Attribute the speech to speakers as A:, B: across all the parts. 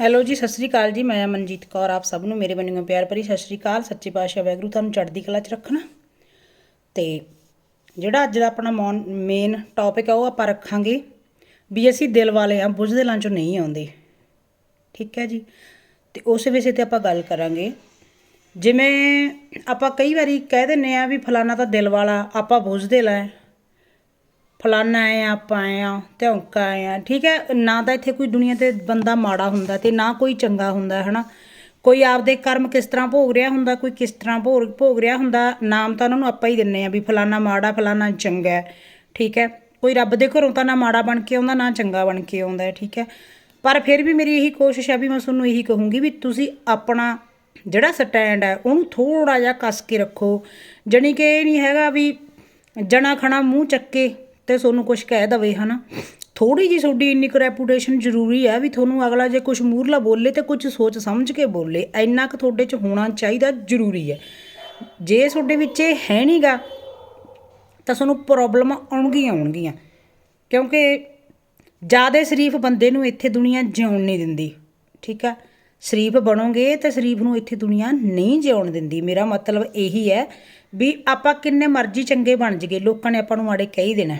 A: Hello ਜੀ, ਸਤਿ ਸ੍ਰੀ ਅਕਾਲ ਜੀ। ਮੈਂ ਮਨਜੀਤ ਕੌਰ, ਆਪ ਸਭ ਨੂੰ ਮੇਰੇ ਵੱਲੋਂ ਪਿਆਰ ਭਰੀ ਸਤਿ ਸ੍ਰੀ ਅਕਾਲ। ਸੱਚੇ ਪਾਤਸ਼ਾਹ ਵੈਗਰੂ ਤੁਹਾਨੂੰ ਚੜ੍ਹਦੀ ਕਲਾ 'ਚ ਰੱਖਣਾ। ਤੇ ਜਿਹੜਾ ਅੱਜ ਦਾ ਆਪਣਾ ਮੇਨ ਟੌਪਿਕ ਹੈ ਉਹ ਆਪਾਂ ਰੱਖਾਂਗੇ ਵੀ ਅਸੀਂ ਦਿਲ ਵਾਲੇ ਆ, ਬੁੱਝ ਦਿਲਾਂ 'ਚੋਂ ਨਹੀਂ ਆਉਂਦੇ। ਠੀਕ ਹੈ ਜੀ? ਤੇ ਉਸ ਵਿਸ਼ੇ ਤੇ ਆਪਾਂ ਗੱਲ ਕਰਾਂਗੇ। ਜਿਵੇਂ ਆਪਾਂ ਕਈ ਵਾਰੀ ਕਹਿ ਦਿੰਨੇ ਆ ਵੀ ਫਲਾਣਾ ਤਾਂ ਦਿਲ ਵਾਲਾ, ਆਪਾਂ ਬੁੱਝਦੇ ਲੈ। ਫਲਾਨਾ ਆਏ, ਆਪਾਂ ਆਏ ਆ, ਧੌਂਕਾ ਆਏ ਆ, ਠੀਕ ਹੈ? ਨਾ ਤਾਂ ਇੱਥੇ ਕੋਈ ਦੁਨੀਆ ਤੇ ਬੰਦਾ ਮਾੜਾ ਹੁੰਦਾ ਤੇ ਨਾ ਕੋਈ ਚੰਗਾ ਹੁੰਦਾ, ਹਨਾ? ਕੋਈ ਆਪਦੇ ਕਰਮ ਕਿਸ ਤਰ੍ਹਾਂ ਭੋਗ ਰਿਹਾ ਹੁੰਦਾ, ਕੋਈ ਕਿਸ ਤਰ੍ਹਾਂ ਭੋਗ ਭੋਗ ਰਿਹਾ ਹੁੰਦਾ, ਨਾਮ ਤਾਂ ਉਹਨਾਂ ਨੂੰ ਆਪਾਂ ਹੀ ਦਿੰਨੇ ਆ ਵੀ ਫਲਾਨਾ ਮਾੜਾ, ਫਲਾਨਾ ਚੰਗਾ, ਠੀਕ ਹੈ? ਕੋਈ ਰੱਬ ਦੇ ਘਰੋਂ ਤਾਂ ਨਾ ਮਾੜਾ ਬਣ ਕੇ ਆਉਂਦਾ, ਨਾ ਚੰਗਾ ਬਣ ਕੇ ਆਉਂਦਾ, ਠੀਕ ਹੈ? ਪਰ ਫਿਰ ਵੀ ਮੇਰੀ ਇਹੀ ਕੋਸ਼ਿਸ਼ ਹੈ ਵੀ ਮੈਂ ਤੁਹਾਨੂੰ ਇਹੀ ਕਹੂੰਗੀ ਵੀ ਤੁਸੀਂ ਆਪਣਾ ਜਿਹੜਾ ਸਟੈਂਡ ਹੈ, ਉਹਨੂੰ ਥੋੜਾ ਜਿਹਾ ਕੱਸ ਕੇ ਰੱਖੋ। ਜਾਣੀ ਕਿ ਇਹ ਨਹੀਂ ਹੈਗਾ ਵੀ ਜਣਾ ਖਣਾ ਮੂੰਹ ਚੱਕੇ ਤੇ ਤੁਹਾਨੂੰ ਕੁਝ ਕਹਿ ਦਵੇ ਹਨਾ। ਥੋੜੀ ਜੀ ਤੁਹਾਡੀ ਇੰਨੀ ਕੁ ਰੈਪੂਟੇਸ਼ਨ ਜ਼ਰੂਰੀ ਹੈ ਵੀ ਤੁਹਾਨੂੰ ਅਗਲਾ ਜੇ ਕੁਝ ਮੂਰਲਾ ਬੋਲੇ ਤੇ ਕੁਝ ਸੋਚ ਸਮਝ ਕੇ ਬੋਲੇ, ਇੰਨਾ ਕੁ ਤੁਹਾਡੇ 'ਚ ਹੋਣਾ ਚਾਹੀਦਾ ਜ਼ਰੂਰੀ ਹੈ ਜੇ ਤੁਹਾਡੇ ਵਿੱਚ ਇਹ ਹੈ ਨਹੀਂਗਾ ਤਾਂ ਤੁਹਾਨੂੰ ਪ੍ਰੋਬਲਮ ਆਉਣਗੀਆਂ ਆਉਣਗੀਆਂ। ਕਿਉਂਕਿ ਜਿਆਦੇ ਸ਼ਰੀਫ ਬੰਦੇ ਨੂੰ ਇੱਥੇ ਦੁਨੀਆ ਜਿਉਣ ਨਹੀਂ ਦਿੰਦੀ, ਠੀਕ ਆ? ਸ਼ਰੀਫ ਬਣੋਗੇ ਤਾਂ ਸ਼ਰੀਫ ਨੂੰ ਇੱਥੇ ਦੁਨੀਆ ਨਹੀਂ ਜਿਉਣ ਦਿੰਦੀ। ਮੇਰਾ ਮਤਲਬ ਇਹੀ ਹੈ ਵੀ ਆਪਾਂ ਕਿੰਨੇ ਮਰਜ਼ੀ ਚੰਗੇ ਬਣ ਜਗੇ ਲੋਕਾਂ ਨੇ ਆਪਾਂ ਨੂੰ ਮਾੜੇ ਕਹਿ ਹੀ ਦੇਣਾ।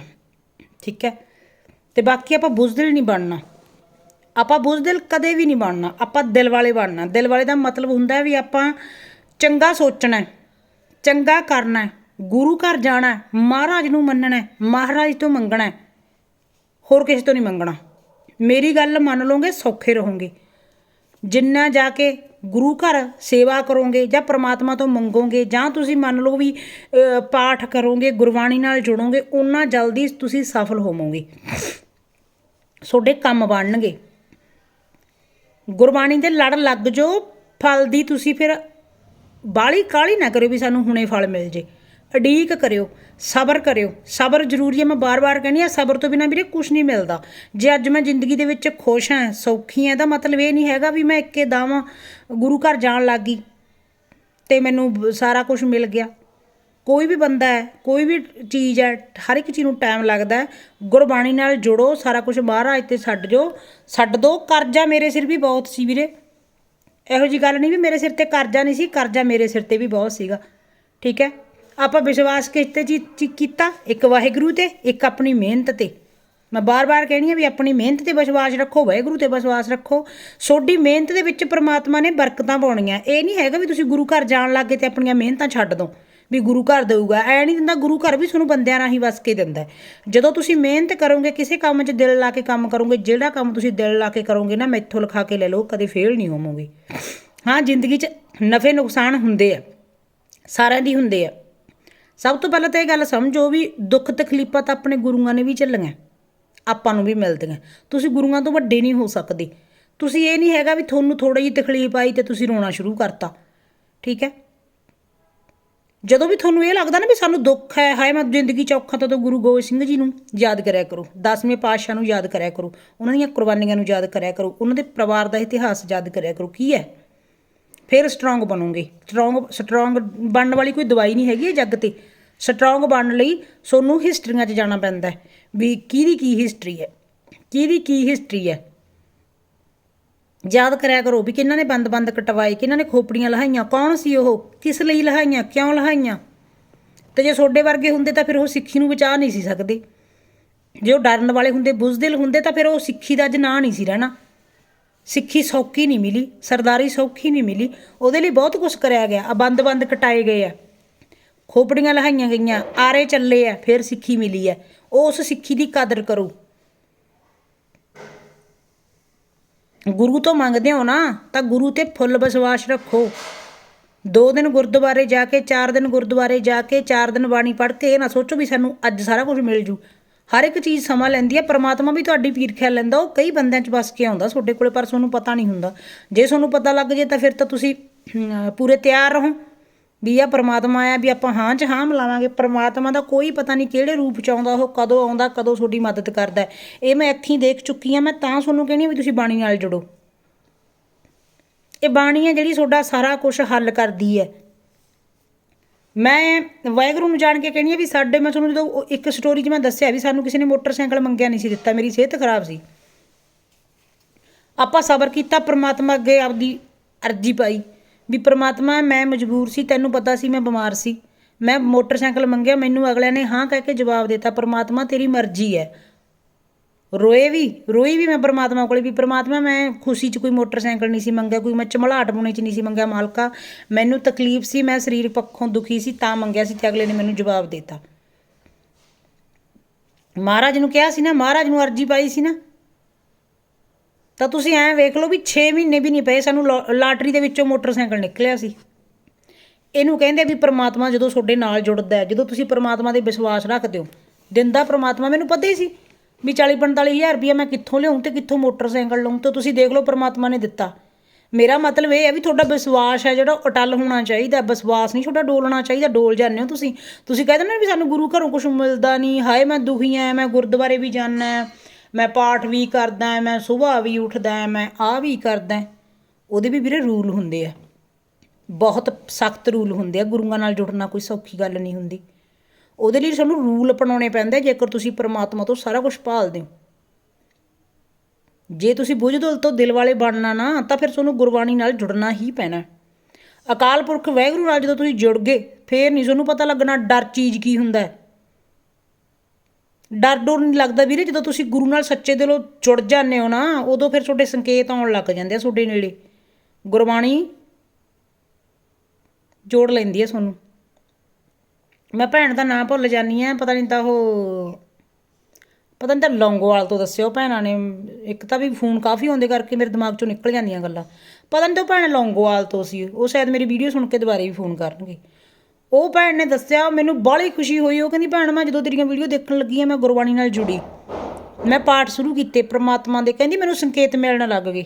A: ਠੀਕ ਹੈ? ਤੇ ਬਾਕੀ ਆਪਾਂ ਬੁਜ਼ਦਿਲ ਨਹੀਂ ਬਣਨਾ। ਆਪਾਂ ਬੁਜ਼ਦਿਲ ਕਦੇ ਵੀ ਨਹੀਂ ਬਣਨਾ। ਆਪਾਂ ਦਿਲ ਵਾਲੇ ਬਣਨਾ। ਦਿਲ ਵਾਲੇ ਦਾ ਮਤਲਬ ਹੁੰਦਾ ਵੀ ਆਪਾਂ ਚੰਗਾ ਸੋਚਣਾ ਚੰਗਾ ਕਰਨਾ ਗੁਰੂ ਘਰ ਜਾਣਾ ਮਹਾਰਾਜ ਨੂੰ ਮੰਨਣਾ ਮਹਾਰਾਜ ਤੋਂ ਮੰਗਣਾ ਹੋਰ ਕਿਸੇ ਤੋਂ ਨਹੀਂ ਮੰਗਣਾ। ਮੇਰੀ ਗੱਲ ਮੰਨ ਲਓਗੇ, ਸੌਖੇ ਰਹੋਗੇ। ਜਿੰਨਾ ਜਾ ਕੇ ਗੁਰੂ ਘਰ ਸੇਵਾ ਕਰੋਗੇ ਜਾਂ ਪ੍ਰਮਾਤਮਾ ਤੋਂ ਮੰਗੋਗੇ ਜਾਂ ਤੁਸੀਂ ਮੰਨ ਲਓ ਵੀ ਪਾਠ ਕਰੋਗੇ, ਗੁਰਬਾਣੀ ਨਾਲ ਜੁੜੋਗੇ ਉਹਨਾਂ ਜਲਦੀ ਤੁਸੀਂ ਸਫਲ ਹੋਵੋਗੇ। ਤੁਹਾਡੇ ਕੰਮ ਬਣਨਗੇ। ਗੁਰਬਾਣੀ ਦੇ ਲੜ ਲੱਗ ਜੋ, ਫਲ ਦੀ ਤੁਸੀਂ ਫਿਰ ਬਾਲੀ ਕਾਲੀ ਨਾ ਕਰਿਓ ਵੀ ਸਾਨੂੰ ਹੁਣੇ ਫਲ ਮਿਲ ਜੇ। ਉਡੀਕ ਕਰਿਓ, ਸਬਰ ਕਰਿਓ। ਸਬਰ ਜ਼ਰੂਰੀ ਹੈ, ਮੈਂ ਬਾਰ-ਬਾਰ ਕਹਿੰਦੀ ਆ ਸਬਰ ਤੋਂ ਬਿਨਾ ਵੀਰੇ ਕੁਝ ਨਹੀਂ ਮਿਲਦਾ। ਜੇ ਅੱਜ ਮੈਂ ਜ਼ਿੰਦਗੀ ਦੇ ਵਿੱਚ ਖੁਸ਼ ਹਾਂ, ਸੌਖੀ ਹਾਂ, ਇਹਦਾ ਮਤਲਬ ਇਹ ਨਹੀਂ ਹੈਗਾ ਵੀ ਮੈਂ ਇੱਕੇ ਦਾਵਾਂ ਗੁਰੂ ਘਰ ਜਾਣ ਲੱਗ ਗਈ ਤੇ ਮੈਨੂੰ ਸਾਰਾ ਕੁਝ ਮਿਲ ਗਿਆ। ਕੋਈ ਵੀ ਬੰਦਾ ਹੈ, ਕੋਈ ਵੀ ਚੀਜ਼ ਹੈ, ਹਰ ਇੱਕ ਚੀਜ਼ ਨੂੰ ਟਾਈਮ ਲੱਗਦਾ ਗੁਰਬਾਣੀ ਨਾਲ ਜੁੜੋ, ਸਾਰਾ ਕੁਝ ਮਹਾਰਾਜ ਤੇ ਛੱਡ ਜੋ ਛੱਡ ਦੋ, ਕਰਜ਼ਾ ਮੇਰੇ ਸਿਰ ਵੀ ਬਹੁਤ ਸੀ ਵੀਰੇ। ਇਹੋ ਜੀ ਗੱਲ ਨਹੀਂ ਵੀ ਮੇਰੇ ਸਿਰ ਤੇ ਕਰਜ਼ਾ ਨਹੀਂ ਸੀ, ਕਰਜ਼ਾ ਮੇਰੇ ਸਿਰ ਤੇ ਵੀ ਬਹੁਤ ਸੀਗਾ। ਠੀਕ ਹੈ? ਆਪਾਂ ਵਿਸ਼ਵਾਸ ਕਿਤੇ ਜੀ ਜੀ ਕੀਤਾ, ਇੱਕ ਵਾਹਿਗੁਰੂ ਤੇ, ਇੱਕ ਆਪਣੀ ਮਿਹਨਤ ਤੇ। ਮੈਂ ਬਾਰ-ਬਾਰ ਕਹਿਣੀ ਆ ਵੀ ਆਪਣੀ ਮਿਹਨਤ ਤੇ ਵਿਸ਼ਵਾਸ ਰੱਖੋ, ਵਾਹਿਗੁਰੂ ਤੇ ਵਿਸ਼ਵਾਸ ਰੱਖੋ। ਸੋਡੀ ਮਿਹਨਤ ਦੇ ਵਿੱਚ ਪ੍ਰਮਾਤਮਾ ਨੇ ਬਰਕਤਾਂ ਪਾਉਣੀਆਂ। ਇਹ ਨਹੀਂ ਹੈਗਾ ਵੀ ਤੁਸੀਂ ਗੁਰੂ ਘਰ ਜਾਣ ਲੱਗੇ ਤੇ ਆਪਣੀਆਂ ਮਿਹਨਤਾਂ ਛੱਡ ਦੋ, ਵੀ ਗੁਰੂ ਘਰ ਦੇਊਗਾ। ਐ ਨਹੀਂ ਦਿੰਦਾ ਗੁਰੂ ਘਰ ਵੀ ਤੁਹਾਨੂੰ ਬੰਦਿਆਂ ਰਾਹੀਂ ਵਸ ਕੇ ਦਿੰਦਾ ਜਦੋਂ ਤੁਸੀਂ ਮਿਹਨਤ ਕਰੋਗੇ, ਕਿਸੇ ਕੰਮ 'ਚ ਦਿਲ ਲਾ ਕੇ ਕੰਮ ਕਰੋਗੇ, ਜਿਹੜਾ ਕੰਮ ਤੁਸੀਂ ਦਿਲ ਲਾ ਕੇ ਕਰੋਗੇ ਨਾ, ਮੈਥੋਂ ਲਿਖਾ ਕੇ ਲੈ ਲਓ, ਕਦੇ ਫੇਲ ਨਹੀਂ ਹੋਵੋਗੇ। ਹਾਂ, ਜ਼ਿੰਦਗੀ 'ਚ ਨਫੇ ਨੁਕਸਾਨ ਹੁੰਦੇ ਆ। ਸਾਰਿਆਂ ਦੀ ਹੁੰਦੇ ਆ। ਸਭ ਤੋਂ ਪਹਿਲਾਂ ਤਾਂ ਇਹ ਗੱਲ ਸਮਝੋ ਵੀ ਦੁੱਖ ਤਕਲੀਫਾਂ ਤਾਂ ਆਪਣੇ ਗੁਰੂਆਂ ਨੇ ਵੀ ਝੱਲੀਆਂ, ਆਪਾਂ ਨੂੰ ਵੀ ਮਿਲਦੀਆਂ। ਤੁਸੀਂ ਗੁਰੂਆਂ ਤੋਂ ਵੱਡੇ ਨਹੀਂ ਹੋ ਸਕਦੇ। ਤੁਸੀਂ ਇਹ ਨਹੀਂ ਹੈਗਾ ਵੀ ਤੁਹਾਨੂੰ ਥੋੜੀ ਜਿਹੀ ਤਕਲੀਫ ਆਈ ਤੇ ਤੁਸੀਂ ਰੋਣਾ ਸ਼ੁਰੂ ਕਰਤਾ। ਠੀਕ ਹੈ? ਜਦੋਂ ਵੀ ਤੁਹਾਨੂੰ ਇਹ ਲੱਗਦਾ ਨਾ ਵੀ ਸਾਨੂੰ ਦੁੱਖ ਹੈ, ਹਾਏ ਮੈਂ ਜ਼ਿੰਦਗੀ ਚ ਔਖਾ ਤਾਂ ਗੁਰੂ ਗੋਬਿੰਦ ਸਿੰਘ ਜੀ ਨੂੰ ਯਾਦ ਕਰਿਆ ਕਰੋ। ਦਸਵੇਂ ਪਾਤਸ਼ਾਹ ਨੂੰ ਯਾਦ ਕਰਿਆ ਕਰੋ। ਉਹਨਾਂ ਦੀਆਂ ਕੁਰਬਾਨੀਆਂ ਨੂੰ ਯਾਦ ਕਰਿਆ ਕਰੋ। ਉਹਨਾਂ ਦੇ ਪਰਿਵਾਰ ਦਾ ਇਤਿਹਾਸ ਯਾਦ ਕਰਿਆ ਕਰੋ। ਕੀ ਹੈ? ਫਿਰ ਸਟਰੋਂਗ ਬਣੋਗੇ। ਸਟਰੋਂਗ ਸਟਰੋਂਗ ਬਣਨ ਵਾਲੀ ਕੋਈ ਦਵਾਈ ਨਹੀਂ ਹੈਗੀ ਇਹ ਜੱਗ ਤੇ। ਸਟਰੋਂਗ ਬਣਨ ਲਈ ਤੁਹਾਨੂੰ ਹਿਸਟਰੀਆਂ 'ਚ ਜਾਣਾ ਪੈਂਦਾ ਵੀ ਕਿਹਦੀ ਕੀ ਹਿਸਟਰੀ ਹੈ। ਕਿਹਦੀ ਕੀ ਹਿਸਟਰੀ ਹੈ। ਯਾਦ ਕਰਿਆ ਕਰੋ ਵੀ ਕਿਹਨਾਂ ਨੇ ਬੰਦ-ਬੰਦ ਕਟਵਾਏ, ਕਿਹਨਾਂ ਨੇ ਖੋਪੜੀਆਂ ਲਹਾਈਆਂ, ਕੌਣ ਸੀ ਉਹ, ਕਿਸ ਲਈ ਲਹਾਈਆਂ, ਕਿਉਂ ਲਹਾਈਆਂ। ਤੇ ਜੇ ਤੁਹਾਡੇ ਵਰਗੇ ਹੁੰਦੇ ਤਾਂ ਫਿਰ ਉਹ ਸਿੱਖੀ ਨੂੰ ਬਚਾ ਨਹੀਂ ਸੀ ਸਕਦੇ। ਜੇ ਉਹ ਡਰਨ ਵਾਲੇ ਹੁੰਦੇ, ਬੁਜ਼ਦਿਲ ਹੁੰਦੇ ਤਾਂ ਫਿਰ ਉਹ ਸਿੱਖੀ ਦਾ ਅੱਜ ਨਾਂ ਨਹੀਂ ਸੀ ਰਹਿਣਾ। ਸਿੱਖੀ ਸੌਖੀ ਨਹੀਂ ਮਿਲੀ, ਸਰਦਾਰੀ ਸੌਖੀ ਨਹੀਂ ਮਿਲੀ, ਉਹਦੇ ਲਈ ਬਹੁਤ ਕੁਝ ਕਰਿਆ ਗਿਆ, ਆ ਬੰਦ-ਬੰਦ ਕਟਾਏ ਗਏ ਆ। ਖੋਪੜੀਆਂ ਲਹਾਈਆਂ ਗਈਆਂ, ਆਰੇ ਚੱਲੇ ਆ, ਫਿਰ ਸਿੱਖੀ ਮਿਲੀ ਹੈ ਉਸ ਸਿੱਖੀ ਦੀ ਕਦਰ ਕਰੋ। ਗੁਰੂ ਤੋਂ ਮੰਗਦੇ ਹੋ ਨਾ, ਤਾਂ ਗੁਰੂ ਤੇ ਫੁੱਲ ਵਿਸ਼ਵਾਸ ਰੱਖੋ। ਦੋ ਦਿਨ ਗੁਰਦੁਆਰੇ ਜਾ ਕੇ, ਚਾਰ ਦਿਨ ਗੁਰਦੁਆਰੇ ਜਾ ਕੇ, ਚਾਰ ਦਿਨ ਬਾਣੀ ਪੜ੍ਹ ਕੇ, ਇਹ ਨਾ ਸੋਚੋ ਵੀ ਸਾਨੂੰ ਅੱਜ ਸਾਰਾ ਕੁਝ ਮਿਲ ਜੂ। ਹਰ ਇੱਕ ਚੀਜ਼ ਸਮਾਂ ਲੈਂਦੀ ਹੈ, ਪਰਮਾਤਮਾ ਵੀ ਤੁਹਾਡੀ ਪੀਰ ਖਿਆਲ ਲੈਂਦਾ, ਉਹ ਕਈ ਬੰਦਿਆਂ 'ਚ ਵਸ ਕੇ ਆਉਂਦਾ ਤੁਹਾਡੇ ਕੋਲੇ, ਪਰ ਤੁਹਾਨੂੰ ਪਤਾ ਨਹੀਂ ਹੁੰਦਾ। ਜੇ ਤੁਹਾਨੂੰ ਪਤਾ ਲੱਗ ਜੇ ਤਾਂ ਫਿਰ ਤਾਂ ਤੁਸੀਂ ਪੂਰੇ ਤਿਆਰ ਰਹੋ। ਵੀ ਆ ਪਰਮਾਤਮਾ ਆ ਵੀ ਆਪਾਂ ਹਾਂ ਚ ਹਾਂ ਮਿਲਾਵਾਂਗੇ। ਪਰਮਾਤਮਾ ਦਾ ਕੋਈ ਪਤਾ ਨਹੀਂ ਕਿਹੜੇ ਰੂਪ ਚ ਆਉਂਦਾ, ਉਹ ਕਦੋਂ ਆਉਂਦਾ, ਕਦੋਂ ਤੁਹਾਡੀ ਮਦਦ ਕਰਦਾ ਇਹ ਮੈਂ ਅੱਖੀਂ ਦੇਖ ਚੁੱਕੀ ਆ ਮੈਂ ਤਾਂ ਤੁਹਾਨੂੰ ਕਹਿੰਦੀ ਹਾਂ ਵੀ ਤੁਸੀਂ ਬਾਣੀ ਨਾਲ ਜੁੜੋ। ਇਹ ਬਾਣੀ ਹੈ ਜਿਹੜੀ ਤੁਹਾਡਾ ਸਾਰਾ ਕੁਝ ਹੱਲ ਕਰਦੀ ਹੈ। ਮੈਂ ਵਾਹਿਗੁਰੂ ਨੂੰ ਜਾਣ ਕੇ ਕਹਿੰਦੀ ਆ ਵੀ ਸਾਡੇ, ਮੈਂ ਤੁਹਾਨੂੰ ਜਦੋਂ ਇੱਕ ਸਟੋਰੀ 'ਚ ਮੈਂ ਦੱਸਿਆ ਵੀ ਸਾਨੂੰ ਕਿਸੇ ਨੇ ਮੋਟਰਸਾਈਕਲ ਮੰਗਿਆ ਨਹੀਂ ਸੀ ਦਿੱਤਾ, ਮੇਰੀ ਸਿਹਤ ਖਰਾਬ ਸੀ। ਆਪਾਂ ਸਬਰ ਕੀਤਾ, ਪ੍ਰਮਾਤਮਾ ਅੱਗੇ ਆਪਦੀ ਅਰਜੀ ਪਾਈ ਵੀ ਪ੍ਰਮਾਤਮਾ ਮੈਂ ਮਜਬੂਰ ਸੀ, ਤੈਨੂੰ ਪਤਾ ਸੀ ਮੈਂ ਬਿਮਾਰ ਸੀ। ਮੈਂ ਮੋਟਰਸਾਈਕਲ ਮੰਗਿਆ, ਮੈਨੂੰ ਅਗਲਿਆਂ ਨੇ ਹਾਂ ਕਹਿ ਕੇ ਜਵਾਬ ਦਿੱਤਾ, ਪ੍ਰਮਾਤਮਾ ਤੇਰੀ ਮਰਜ਼ੀ ਹੈ। ਰੋਏ ਵੀ, ਰੋਈ ਵੀ ਮੈਂ ਪਰਮਾਤਮਾ ਕੋਲੇ ਵੀ, ਪਰਮਾਤਮਾ ਮੈਂ ਖੁਸ਼ੀ 'ਚ ਕੋਈ ਮੋਟਰਸਾਈਕਲ ਨਹੀਂ ਸੀ ਮੰਗਿਆ, ਕੋਈ ਮੈਂ ਚਮਲਾਟ ਪੁਣੇ 'ਚ ਨਹੀਂ ਸੀ ਮੰਗਿਆ, ਮਾਲਕਾ। ਮੈਨੂੰ ਤਕਲੀਫ ਸੀ, ਮੈਂ ਸਰੀਰ ਪੱਖੋਂ ਦੁਖੀ ਸੀ, ਤਾਂ ਮੰਗਿਆ ਸੀ ਤੇ ਅਗਲੇ ਨੇ ਮੈਨੂੰ ਜਵਾਬ ਦਿੱਤਾ। ਮਹਾਰਾਜ ਨੂੰ ਕਿਹਾ ਸੀ ਨਾ, ਮਹਾਰਾਜ ਨੂੰ ਅਰਜੀ ਪਾਈ ਸੀ ਨਾ। ਤਾਂ ਤੁਸੀਂ ਐਂ ਵੇਖ ਲਓ ਵੀ 6 ਮਹੀਨੇ ਵੀ ਨਹੀਂ ਪਏ, ਸਾਨੂੰ ਲੋ- ਲਾਟਰੀ ਦੇ ਵਿੱਚੋਂ ਮੋਟਰਸਾਈਕਲ ਨਿਕਲਿਆ ਸੀ। ਇਹਨੂੰ ਕਹਿੰਦੇ ਵੀ ਪ੍ਰਮਾਤਮਾ ਜਦੋਂ ਤੁਹਾਡੇ ਨਾਲ ਜੁੜਦਾ ਹੈ, ਜਦੋਂ ਤੁਸੀਂ ਪ੍ਰਮਾਤਮਾ ਦੇ ਵਿਸ਼ਵਾਸ ਰੱਖਦੇ ਹੋ ਦਿੰਦਾ ਪ੍ਰਮਾਤਮਾ, ਮੈਨੂੰ ਪਤਾ ਹੀ ਸੀ। ਵੀ 40 45 ਹਜ਼ਾਰ ਰੁਪਇਆ ਮੈਂ ਕਿੱਥੋਂ ਲਿਆਉਂ ਤੇ ਕਿੱਥੋਂ ਮੋਟਰਸਾਈਕਲ ਲਵਾਂ ਤਾਂ ਤੁਸੀਂ ਦੇਖ ਲਓ ਪ੍ਰਮਾਤਮਾ ਨੇ ਦਿੱਤਾ। ਮੇਰਾ ਮਤਲਬ ਇਹ ਹੈ ਵੀ ਤੁਹਾਡਾ ਵਿਸ਼ਵਾਸ ਹੈ ਜਿਹੜਾ ਉਹ ਅਟਲ ਹੋਣਾ ਚਾਹੀਦਾ, ਵਿਸ਼ਵਾਸ ਨਹੀਂ ਤੁਹਾਡਾ ਡੋਲਣਾ ਚਾਹੀਦਾ, ਡੋਲ ਜਾਂਦੇ ਹੋ ਤੁਸੀਂ। ਤੁਸੀਂ ਕਹਿੰਦੇ ਨਾ ਵੀ ਸਾਨੂੰ ਗੁਰੂ ਘਰੋਂ ਕੁਝ ਮਿਲਦਾ ਨਹੀਂ, ਹਾਏ ਮੈਂ ਦੁਖੀ ਐ ਮੈਂ ਗੁਰਦੁਆਰੇ ਵੀ ਜਾਣਾ ਮੈਂ ਪਾਠ ਵੀ ਕਰਦਾ ਮੈਂ ਸੁਬਾਹ ਵੀ ਉੱਠਦਾ ਮੈਂ ਆ ਵੀ ਕਰਦਾ ਉਹਦੇ ਵੀ ਵੀਰੇ ਰੂਲ ਹੁੰਦੇ ਆ। ਬਹੁਤ ਸਖਤ ਰੂਲ ਹੁੰਦੇ ਆ, ਗੁਰੂਆਂ ਨਾਲ ਜੁੜਨਾ ਕੋਈ ਸੌਖੀ ਗੱਲ ਨਹੀਂ ਹੁੰਦੀ। ਉਹਦੇ ਲਈ ਸਾਨੂੰ ਰੂਲ ਅਪਣਾਉਣੇ ਪੈਂਦੇ ਜੇਕਰ ਤੁਸੀਂ ਪਰਮਾਤਮਾ ਤੋਂ ਸਾਰਾ ਕੁਝ ਭਾਲਦੇ ਹੋ। ਜੇ ਤੁਸੀਂ ਬੁਝਦੁਲ ਤੋਂ ਦਿਲ ਵਾਲੇ ਬਣਨਾ ਨਾ, ਤਾਂ ਫਿਰ ਤੁਹਾਨੂੰ ਗੁਰਬਾਣੀ ਨਾਲ ਜੁੜਨਾ ਹੀ ਪੈਣਾ। ਅਕਾਲ ਪੁਰਖ ਵਾਹਿਗੁਰੂ ਨਾਲ ਜਦੋਂ ਤੁਸੀਂ ਜੁੜ ਗਏ, ਫੇਰ ਨਹੀਂ ਤੁਹਾਨੂੰ ਪਤਾ ਲੱਗਣਾ ਡਰ ਚੀਜ਼ ਕੀ ਹੁੰਦਾ ਹੈ। ਡਰ ਡਰ ਨਹੀਂ ਲੱਗਦਾ ਵੀਰੇ, ਜਦੋਂ ਤੁਸੀਂ ਗੁਰੂ ਨਾਲ ਸੱਚੇ ਦਿਲੋਂ ਜੁੜ ਜਾਂਦੇ ਹੋ ਨਾ, ਉਦੋਂ ਫਿਰ ਤੁਹਾਡੇ ਸੰਕੇਤ ਆਉਣ ਲੱਗ ਜਾਂਦੇ ਆ, ਤੁਹਾਡੇ ਨੇੜੇ। ਗੁਰਬਾਣੀ ਜੋੜ ਲੈਂਦੀ ਹੈ ਤੁਹਾਨੂੰ। ਮੈਂ ਭੈਣ ਦਾ ਨਾਂ ਭੁੱਲ ਜਾਨੀ ਆ ਪਤਾ ਨਹੀਂ ਤਾਂ ਉਹ, ਪਤਾ ਨਹੀਂ ਤਾਂ ਲੌਂਗੋਵਾਲ ਤੋਂ ਦੱਸਿਓ ਭੈਣਾਂ ਨੇ, ਇੱਕ ਤਾਂ ਵੀ ਫੋਨ ਕਾਫੀ ਆਉਂਦੇ ਕਰਕੇ ਮੇਰੇ ਦਿਮਾਗ ਚੋਂ ਨਿਕਲ ਜਾਂਦੀਆਂ ਗੱਲਾਂ। ਪਤਾ ਨਹੀਂ ਤਾਂ ਉਹ ਭੈਣ ਲੌਂਗੋਵਾਲ ਤੋਂ ਸੀ, ਉਹ ਸ਼ਾਇਦ ਮੇਰੀ ਵੀਡੀਓ ਸੁਣ ਕੇ ਦੁਬਾਰੇ ਵੀ ਫੋਨ ਕਰਨਗੇ। ਉਹ ਭੈਣ ਨੇ ਦੱਸਿਆ, ਮੈਨੂੰ ਬਾਹਲੀ ਖੁਸ਼ੀ ਹੋਈ, ਉਹ ਕਹਿੰਦੀ, ਭੈਣ, ਮੈਂ ਜਦੋਂ ਤੇਰੀਆਂ ਵੀਡੀਓ ਦੇਖਣ ਲੱਗੀ ਆ ਮੈਂ ਗੁਰਬਾਣੀ ਨਾਲ ਜੁੜੀ। ਮੈਂ ਪਾਠ ਸ਼ੁਰੂ ਕੀਤੇ ਪ੍ਰਮਾਤਮਾ ਦੇ, ਕਹਿੰਦੀ, ਮੈਨੂੰ ਸੰਕੇਤ ਮਿਲਣ ਲੱਗ ਗਏ।